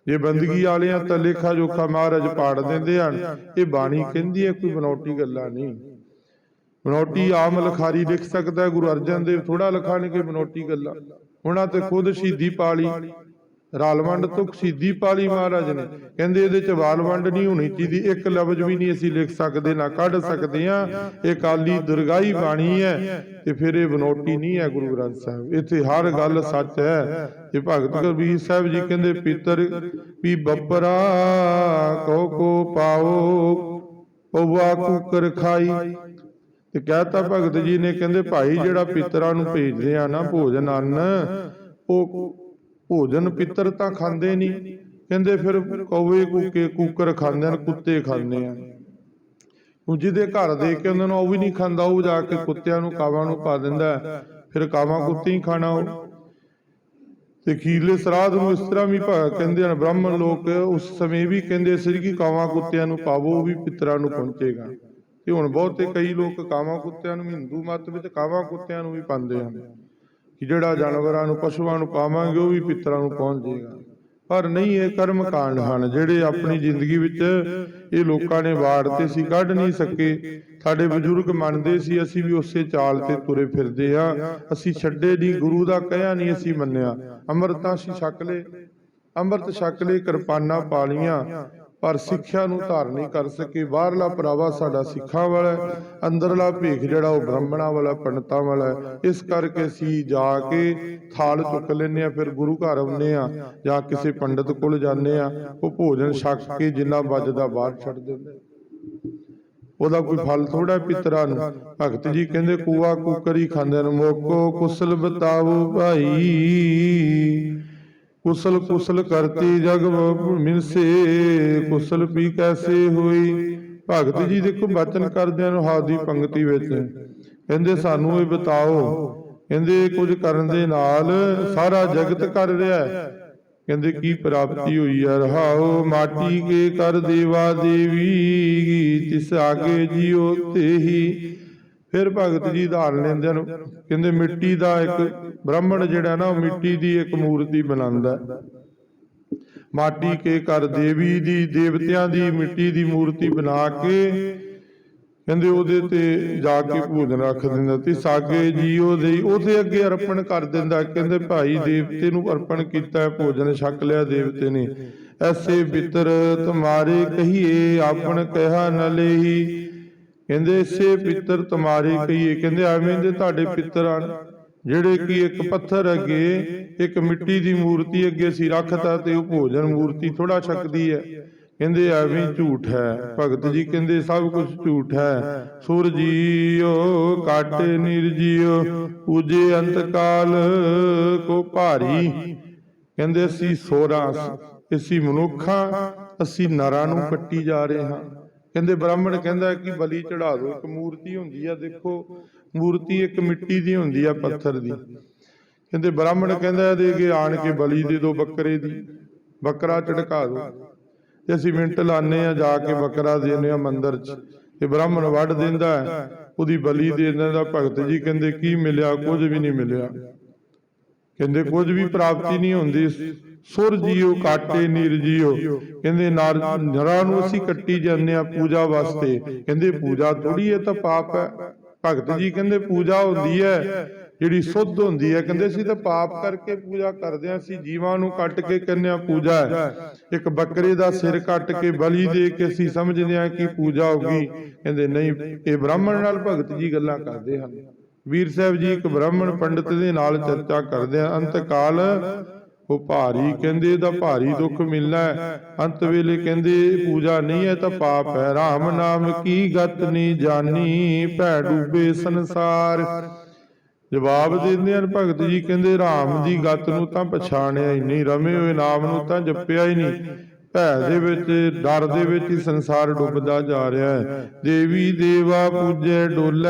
ਜੇ ਬੰਦਗੀ ਵਾਲਿਆਂ ਤਾਂ ਲੇਖਾ ਜੋਖਾ ਮਹਾਰਾਜ ਪਾੜ ਦਿੰਦੇ ਹਨ। ਇਹ ਬਾਣੀ ਕਹਿੰਦੀ ਹੈ ਕੋਈ ਬਨੌਟੀ ਗੱਲਾਂ ਨਹੀਂ। ਬਨੌਟੀ ਆਮ ਲਖਾਰੀ ਲਿਖ ਸਕਦਾ ਗੁਰੂ ਅਰਜਨ ਦੇਵ ਥੋੜਾ ਲਿਖਾਣਗੇ ਬਨੌਟੀ ਗੱਲਾਂ। ਉਹਨਾਂ ਤੇ ਖੁਦ ਸ਼ਹੀਦੀ ਪਾਲੀ। ਰਾਲਵੰਡ ਤੋਂ ਸ਼ਹੀਦੀ ਪਾਲੀ ਮਹਾਰਾਜ ਨੇ। ਕਹਿੰਦੇ ਇਹਦੇ ਚ ਵਾਲਵੰਡ ਨਹੀਂ ਹੋਣੀ ਚਾਹੀਦੀ, ਇੱਕ ਲਫ਼ਜ਼ ਵੀ ਨਹੀਂ ਅਸੀਂ ਲਿਖ ਸਕਦੇ, ਨਾ ਕੱਢ ਸਕਦੇ ਆ ਇਹ ਕਾਲੀ ਦੁਰਗਾਈ ਬਾਣੀ ਹੈ ਤੇ ਫਿਰ ਇਹ ਬਨੌਟੀ ਨਹੀਂ ਹੈ ਗੁਰੂ ਗ੍ਰੰਥ ਸਾਹਿਬ। ਇੱਥੇ ਹਰ ਗੱਲ ਸੱਚ ਹੈ। ਤੇ ਭਗਤ ਕਬੀਰ ਸਾਹਿਬ ਜੀ ਕਹਿੰਦੇ, ਪਿੱਤਰ ਵੀ ਬੱਪਰਾ ਕੋ ਕੋ ਪਾਓ ਪਵਾ ਕੁਕਰ ਖਾਈ। ਤੇ ਕਹਤਾ ਭਗਤ ਜੀ ਨੇ, ਕਹਿੰਦੇ ਭਾਈ ਜਿਹੜਾ ਪਿੱਤਰਾਂ ਨੂੰ ਭੇਜਦੇ ਆ ਨਾ ਭੋਜਨ ਅੰਨ, ਉਹ ਭੋਜਨ ਪਿੱਤਰ ਤਾਂ ਖਾਂਦੇ ਨਹੀਂ ਕਹਿੰਦੇ ਫਿਰ ਕੌਵੇ ਕੁੱਕੇ ਕੁੱਕਰ ਖਾਂਦੇ ਨੇ ਕੁੱਤੇ ਖਾਂਦੇ ਆ ਉਹ ਜਿਹਦੇ ਘਰ ਦੇ ਕੇ ਉਹਨਾਂ ਨੂੰ, ਉਹ ਵੀ ਨਹੀਂ ਖਾਂਦਾ, ਉਹ ਜਾ ਕੇ ਕੁੱਤਿਆਂ ਨੂੰ, ਕਾਵਾਂ ਨੂੰ ਪਾ ਦਿੰਦਾ ਫਿਰ ਕਾਵਾਂ ਕੁੱਤੇ ਹੀ ਖਾਣਾ ਉਹ। ਤੇ ਖੀਰਲੇ ਸਰਾਧ ਨੂੰ ਇਸ ਤਰ੍ਹਾਂ ਵੀ ਭਾ, ਕਹਿੰਦੇ ਹਨ, ਬ੍ਰਾਹਮਣ ਲੋਕ ਉਸ ਸਮੇਂ ਵੀ ਕਹਿੰਦੇ ਸੀ ਕਿ ਕਾਵਾਂ ਕੁੱਤਿਆਂ ਨੂੰ ਪਾਵੋ ਵੀ ਪਿਤਰਾਂ ਨੂੰ ਪਹੁੰਚੇਗਾ। ਤੇ ਹੁਣ ਬਹੁਤੇ ਕਈ ਲੋਕ ਕਾਵਾਂ ਕੁੱਤਿਆਂ ਨੂੰ ਹਿੰਦੂ ਮਤ ਵਿੱਚ ਕਾਵਾਂ ਕੁੱਤਿਆਂ ਨੂੰ ਵੀ ਪਾਉਂਦੇ ਹਨ। ਕਿ ਜਿਹੜਾ ਜਾਨਵਰਾਂ ਨੂੰ, ਪਸ਼ੂਆਂ ਨੂੰ ਪਾਵਾਂਗੇ, ਉਹ ਵੀ ਪਿਤਰਾਂ ਨੂੰ ਪਹੁੰਚ ਜਾਏਗਾ ਪਰ ਨਹੀਂ, ਇਹ ਕਰਮ ਕਾਂਡ ਹਨ, ਜਿਹੜੇ ਆਪਣੀ ਜ਼ਿੰਦਗੀ ਵਿੱਚ ਇਹ ਲੋਕਾਂ ਨੇ ਵਾੜ ਤੇ ਸੀ ਕੱਢ ਨਹੀਂ ਸਕੇ। ਸਾਡੇ ਬਜ਼ੁਰਗ ਮੰਨਦੇ ਸੀ, ਅਸੀਂ ਵੀ ਉਸੇ ਚਾਲ ਤੇ ਤੁਰੇ ਫਿਰਦੇ ਆ ਅਸੀਂ ਛੱਡੇ ਨਹੀਂ, ਗੁਰੂ ਦਾ ਕਹਿਆ ਨਹੀਂ ਅਸੀਂ ਮੰਨਿਆ। ਅੰਮ੍ਰਿਤਾਂ ਅਸੀਂ ਛਕ ਲਏ। ਅੰਮ੍ਰਿਤ ਛਕ ਲਏ, ਕਿਰਪਾਨਾਂ ਪਾਲੀਆਂ ਪਰ ਸਿੱਖਿਆ ਨੂੰ ਧਾਰ ਨਹੀਂ ਕਰ ਸਕੇ। ਬਾਹਰਲਾ ਭਰਾਵਾ ਸਾਡਾ ਸਿੱਖਾਂ ਵਾਲਾ ਅੰਦਰਲਾ ਭੇਖ ਜਿਹੜਾ ਉਹ ਬ੍ਰਾਹਮਣਾਂ ਵਾਲਾ, ਪੰਡਤਾਂ ਵਾਲਾ ਇਸ ਕਰਕੇ ਅਸੀਂ ਜਾ ਕੇ ਥਾਲ ਚੁੱਕ ਲੈਂਦੇ ਆ ਫਿਰ ਗੁਰੂ ਘਰ ਆਉਂਦੇ ਆ ਜਾਂ ਕਿਸੇ ਪੰਡਤ ਕੋਲ ਜਾਂਦੇ ਆ ਉਹ ਭੋਜਨ ਛਕ ਕੇ ਜਿੰਨਾ ਵੱਜਦਾ ਬਾਹਰ ਛੱਡ ਦਿੰਦੇ। ਉਹਦਾ ਕੋਈ ਫਲ ਥੋੜਾ ਪਿਤਰਾਂ ਨੂੰ। ਭਗਤ ਜੀ ਕਹਿੰਦੇ, ਕੂਆ ਕੁਕਰੀ ਖਾਂਦੇ ਨੂੰ ਮੋਕੋ ਕੁਸਲ ਬਤਾਓ ਭਾਈ। ਕੁਸਲ ਕੁਸਲ ਕਰਤੀ ਜਗ ਮਿਨਸੇ ਕੁਸਲ ਵੀ ਕੈਸੇ ਹੋਈ? ਭਗਤ ਜੀ ਦੇਖੋ ਬਚਨ ਕਰਦਿਆਂ ਨੂੰ ਹਾਥ ਦੀ ਪੰਕਤੀ ਵਿੱਚ। ਕਹਿੰਦੇ ਸਾਨੂੰ ਇਹ ਬਤਾਓ। ਕਹਿੰਦੇ ਕੁਝ ਕਰਨ ਦੇ ਨਾਲ ਸਾਰਾ ਜਗਤ ਕਰ ਰਿਹਾ ਹੈ। ਕਹਿੰਦੇ ਕੀ ਪ੍ਰਾਪਤੀ ਹੋਈ ਹੈ? ਰਹਾਓ ਮਾਟੀ ਕੇ ਕਰ ਦੇਵਾ ਦੇਵੀ ਤਿਸ ਆਗੇ ਜਿਉ ਤੇਹੀ ਫਿਰ ਭਗਤ ਜੀ ਧਾਰ ਲੈਂਦੇ ਨੇ ਕਹਿੰਦੇ ਮਿੱਟੀ ਦਾ ਇੱਕ ਬ੍ਰਾਹਮਣ ਜਿਹੜਾ ਨਾ, ਉਹ ਮਿੱਟੀ ਦੀ ਇੱਕ ਮੂਰਤੀ ਬਣਾਉਂਦਾ ਮਾਟੀ ਕੇ ਕਰ ਦੇਵੀ ਦੀ, ਦੇਵਤਿਆਂ ਦੀ ਮਿੱਟੀ ਦੀ ਮੂਰਤੀ ਬਣਾ ਕੇ ਕਹਿੰਦੇ ਉਹਦੇ ਤੇ ਜਾ ਕੇ ਭੋਜਨ ਰੱਖ ਦਿੰਦਾ ਤੇ ਸਾਗੇ ਜੀ ਦੇ ਉਹਦੇ ਅੱਗੇ ਅਰਪਣ ਕਰ ਦਿੰਦਾ। ਕਹਿੰਦੇ ਭਾਈ ਦੇਵਤੇ ਨੂੰ ਅਰਪਣ ਕੀਤਾ, ਭੋਜਨ ਛਕ ਲਿਆ ਦੇਵਤੇ ਨੇ। ਐਸੇ ਬਿਤਰ ਤੁਮਾਰੇ ਕਹੀਏ, ਆਪਣ ਕਹਿਆ ਨ ਲੇਹੀ। ਕਹਿੰਦੇ ਸੇ ਪਿੱਤਰ ਤੁਮਾਰੇ ਕਹੀਏ। ਕਹਿੰਦੇ ਐਵੇਂ ਦੇ ਤੁਹਾਡੇ ਪਿੱਤਰ ਹਨ, ਜਿਹੜੇ ਕਿ ਇੱਕ ਪੱਥਰ ਅੱਗੇ, ਇੱਕ ਮਿੱਟੀ ਦੀ ਮੂਰਤੀ ਅੱਗੇ ਅਸੀਂ ਰੱਖਤਾ ਤੇ ਉਹ ਭੋਜਨ ਮੂਰਤੀ ਥੋੜਾ ਛਕਦੀ ਹੈ। ਕਹਿੰਦੇ, ਐਵੇਂ ਝੂਠ ਹੈ। ਭਗਤ ਜੀ ਕਹਿੰਦੇ, ਸਭ ਕੁਝ ਝੂਠ ਹੈ। ਸੁਰਜੀਓ ਕੱਟ ਕਾਟ ਨਿਰਜੀਓ ਪੂਜੇ ਅੰਤ ਕਾਲ ਕੋ ਭਾਰੀ। ਕਹਿੰਦੇ, ਅਸੀਂ ਸੋਰਾਂ, ਅਸੀਂ ਮਨੁੱਖਾਂ, ਅਸੀਂ ਨਰਾਂ ਨੂੰ ਕੱਟੀ ਜਾ ਰਹੇ ਹਾਂ। ਕਹਿੰਦੇ ਬ੍ਰਾਹਮਣ ਕਹਿੰਦਾ ਕਿ ਬਲੀ ਚੜਾ ਦਿਓ, ਇੱਕ ਮੂਰਤੀ ਹੁੰਦੀ ਆ, ਦੇਖੋ, ਮੂਰਤੀ ਇੱਕ ਮਿੱਟੀ ਦੀ ਹੁੰਦੀ ਆ ਪੱਥਰ ਦੀ। ਕਹਿੰਦੇ ਬ੍ਰਾਹਮਣ ਕਹਿੰਦਾ ਇਹਦੇ ਅੱਗੇ ਆਣ ਕੇ ਬਲੀ ਦੇ ਦਿਓ ਬੱਕਰੇ ਦੀ, ਬੱਕਰਾ ਝਟਕਾ ਦਿਓ। ਤੇ ਅਸੀਂ ਮਿੰਟ ਲਾਣੇ ਆ ਜਾ ਕੇ ਬੱਕਰਾ ਦੇਨੇ ਆ ਮੰਦਿਰ 'ਚ, ਤੇ ਬ੍ਰਾਹਮਣ ਵੱਢ ਦਿੰਦਾ ਹੈ, ਉਹਦੀ ਬਲੀ ਦੇ ਦਿੰਦਾ ਭਗਤ ਜੀ ਕਹਿੰਦੇ, ਕੀ ਮਿਲਿਆ? ਕੁਝ ਵੀ ਨਹੀਂ ਮਿਲਿਆ। ਕਹਿੰਦੇ, ਕੁਝ ਵੀ ਪ੍ਰਾਪਤੀ ਨਹੀਂ ਹੁੰਦੀ ਸੁਰ ਜੀਓ ਕਾਟੇ ਨੀਰ ਜੀਓ। ਕਹਿੰਦੇ ਨਰ ਨਰਾਂ ਨੂੰ ਅਸੀਂ ਕੱਟੀ ਜਾਂਦੇ ਆ ਪੂਜਾ ਵਾਸਤੇ। ਕਹਿੰਦੇ ਪੂਜਾ ਥੋੜੀ ਹੈ ਤਾਂ ਪਾਪ ਹੈ। ਭਗਤ ਜੀ ਕਹਿੰਦੇ ਪੂਜਾ ਹੁੰਦੀ ਹੈ। ਜਿਹੜੀ ਸੁੱਧ ਹੁੰਦੀ ਹੈ। ਕਹਿੰਦੇ ਅਸੀਂ ਤਾਂ ਪਾਪ ਕਰਕੇ ਪੂਜਾ ਕਰਦੇ ਹਾਂ। ਅਸੀਂ ਜੀਵਾਂ ਨੂੰ ਕੱਟ ਕੇ ਕਹਿੰਦੇ ਹਾਂ ਪੂਜਾ ਹੈ। ਇੱਕ ਬੱਕਰੇ ਦਾ ਸਿਰ ਕੱਟ ਕੇ ਬਲੀ ਦੇ ਕੇ ਅਸੀਂ ਸਮਝਦੇ ਹਾਂ ਕਿ ਪੂਜਾ ਹੋਗੀ। ਕਹਿੰਦੇ ਨਹੀਂ ਇਹ ਬ੍ਰਾਹਮਣ ਨਾਲ ਭਗਤ ਜੀ ਗੱਲਾਂ ਕਰਦੇ ਹਨ। ਵੀਰ ਸਾਹਿਬ ਜੀ ਇੱਕ ਬ੍ਰਾਹਮਣ ਪੰਡਤ ਦੇ ਨਾਲ ਚਰਚਾ ਕਰਦੇ ਆ ਅੰਤ ਕਾਲ ਉਹ ਭਾਰੀ ਕਹਿੰਦੇ ਇਹਦਾ ਭਾਰੀ ਦੁੱਖ ਮਿਲਣਾ ਅੰਤ ਵੇਲੇ ਕਹਿੰਦੇ ਪੂਜਾ ਨਹੀਂ ਹੈ ਤਾਂ ਪਾਪ ਹੈ RAM ਨਾਮ ਕੀ ਗਤ ਨਹੀਂ ਜਾਣੀ? ਭੈ ਡੂਬੇ ਸੰਸਾਰ। ਜਵਾਬ ਦਿੰਦੇ ਹਨ ਭਗਤ ਜੀ ਕਹਿੰਦੇ RAM ਦੀ ਗਤ ਨੂੰ ਤਾਂ ਪਛਾਣਿਆ ਹੀ ਨਹੀਂ। ਰਮੇ ਹੋਏ ਨਾਮ ਨੂੰ ਤਾਂ ਜਪਿਆ ਹੀ ਨਹੀਂ। ਭੈ ਦੇ ਵਿੱਚ ਡਰ ਦੇ ਵਿੱਚ ਹੀ ਸੰਸਾਰ ਡੁੱਬਦਾ ਜਾ ਰਿਹਾ ਹੈ। ਦੇਵੀ ਦੇਵਾ ਪੂਜੈ ਡੋਲੇ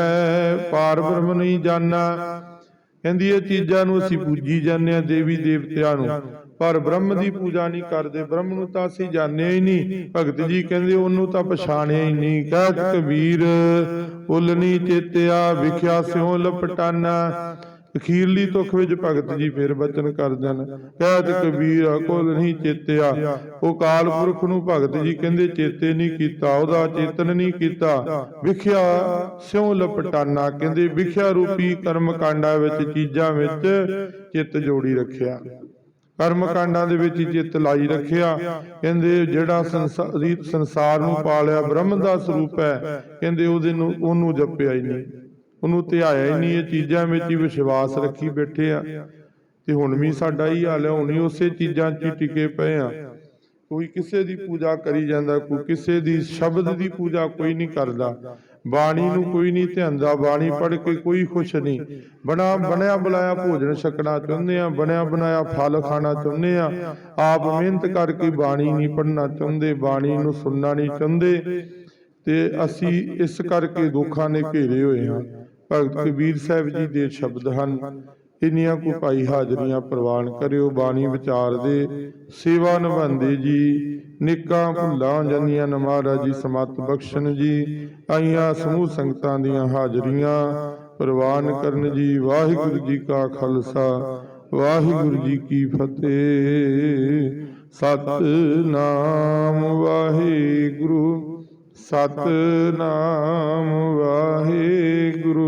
ਪਾਰ ਬ੍ਰਹਮ ਨਹੀਂ ਜਾਣਾ। ਕਹਿੰਦੀ ਇਹ ਚੀਜ਼ਾਂ ਨੂੰ ਅਸੀਂ ਪੂਜੀ ਜਾਂਦੇ ਆ ਦੇਵੀ ਦੇਵਤਿਆਂ ਨੂੰ। ਪਰ ਬ੍ਰਹਮ ਦੀ ਪੂਜਾ ਨਹੀਂ ਕਰਦੇ। ਬ੍ਰਹਮ ਨੂੰ ਤਾਂ ਅਸੀਂ ਜਾਣਿਆ ਹੀ ਨਹੀਂ। ਭਗਤ ਜੀ ਕਹਿੰਦੇ ਉਹਨੂੰ ਤਾਂ ਪਛਾਣਿਆ ਹੀ ਨਹੀਂ। ਕਹਿਤ ਕਬੀਰ ਉਲਨੀ ਚੇਤਿਆ ਵਿਖਿਆ ਸਿਉ ਲਪਟਾਨਾ। ਅਖੀਰਲੀ ਤੁਖ ਵਿੱਚ ਭਗਤ ਜੀ ਫਿਰ ਬਚਨ ਕਰਦੇ ਹਨ ਕਹਿਤ ਕਬੀਰ ਕੋਲ ਨਹੀਂ ਚੇਤਿਆ। ਉਹ ਕਾਲ ਪੁਰਖ ਨੂੰ ਭਗਤ ਜੀ ਕਹਿੰਦੇ ਚੇਤੇ ਨਹੀਂ ਕੀਤਾ, ਉਹਦਾ ਚੇਤਨ ਨਹੀਂ ਕੀਤਾ। ਵਿਖਿਆ ਸਿਉ ਲਪਟਾਨਾ ਕਹਿੰਦੇ, ਵਿਖਿਆ ਰੂਪੀ ਕਰਮ ਕਾਂਡਾਂ ਵਿੱਚ ਚੀਜ਼ਾਂ ਵਿੱਚ ਚਿੱਤ ਜੋੜੀ ਰੱਖਿਆ। ਕਰਮ ਕਾਂਡਾਂ ਦੇ ਵਿੱਚ ਚਿੱਤ ਲਾਈ ਰੱਖਿਆ। ਕਹਿੰਦੇ, ਜਿਹੜਾ ਸੰਸਾਰੀ ਸੰਸਾਰ ਨੂੰ ਪਾਲਿਆ, ਬ੍ਰਹਮ ਦਾ ਸਰੂਪ ਹੈ। ਕਹਿੰਦੇ, ਉਹਦੇ ਨੂੰ ਉਹਨੂੰ ਜਪਿਆ ਹੀ ਨਹੀਂ। ਉਹਨੂੰ ਧਿਆਇਆ ਹੀ ਨਹੀਂ, ਇਹ ਚੀਜ਼ਾਂ ਵਿੱਚ ਹੀ ਵਿਸ਼ਵਾਸ ਰੱਖੀ ਬੈਠੇ ਆ। ਤੇ ਹੁਣ ਵੀ ਸਾਡਾ ਹੀ ਹਾਲ ਹੈ, ਹੁਣ ਉਸੇ ਚੀਜ਼ਾਂ 'ਚ ਟਿਕੇ ਪਏ ਆ। ਕੋਈ ਕਿਸੇ ਦੀ ਪੂਜਾ ਕਰੀ ਜਾਂਦਾ, ਕੋਈ ਕਿਸੇ ਦੀ ਸ਼ਬਦ ਦੀ ਪੂਜਾ ਕੋਈ ਨਹੀਂ ਕਰਦਾ। ਬਾਣੀ ਨੂੰ ਕੋਈ ਨਹੀਂ ਧਿਆਉਂਦਾ, ਬਾਣੀ ਪੜ੍ਹ ਕੇ ਕੋਈ ਖੁਸ਼ ਨਹੀਂ। ਬਣਾ, ਬਣਿਆ ਬੁਲਾਇਆ ਭੋਜਨ ਛਕਣਾ ਚਾਹੁੰਦੇ ਆ, ਬਣਿਆ ਬਣਾਇਆ ਫਲ ਖਾਣਾ ਚਾਹੁੰਦੇ ਆ। ਆਪ ਮਿਹਨਤ ਕਰਕੇ ਬਾਣੀ ਨਹੀਂ ਪੜ੍ਹਨਾ ਚਾਹੁੰਦੇ, ਬਾਣੀ ਨੂੰ ਸੁਣਨਾ ਨਹੀਂ ਚਾਹੁੰਦੇ। ਤੇ ਅਸੀਂ ਇਸ ਕਰਕੇ ਦੁੱਖਾਂ ਨੇ ਘੇਰੇ ਹੋਏ ਹਾਂ ਭਗਤ ਕਬੀਰ ਸਾਹਿਬ ਜੀ ਦੇ ਸ਼ਬਦ ਹਨ। ਇੰਨੀਆਂ ਕੋ ਭਾਈ ਹਾਜ਼ਰੀਆਂ ਪ੍ਰਵਾਨ ਕਰਿਓ ਬਾਣੀ ਵਿਚਾਰ ਦੇ। ਸੇਵਾ ਨਿਭਾਉਂਦੇ ਜੀ। ਨਿੱਕਾਂ ਭੁੱਲਾਂ ਜਾਂਦੀਆਂ ਨੇ ਮਹਾਰਾਜ ਜੀ ਸਮਤ ਬਖਸ਼ਣ ਜੀ। ਆਈਆਂ ਸਮੂਹ ਸੰਗਤਾਂ ਦੀਆਂ ਹਾਜ਼ਰੀਆਂ। ਪ੍ਰਵਾਨ ਕਰਨ ਜੀ ਵਾਹਿਗੁਰੂ ਜੀ ਕਾ ਖਾਲਸਾ। ਵਾਹਿਗੁਰੂ ਜੀ ਕੀ ਫਤਿਹ। ਸਤਨਾਮ ਵਾਹਿਗੁਰੂ। ਸਤਨਾਮ ਵਾਹਿਗੁਰੂ।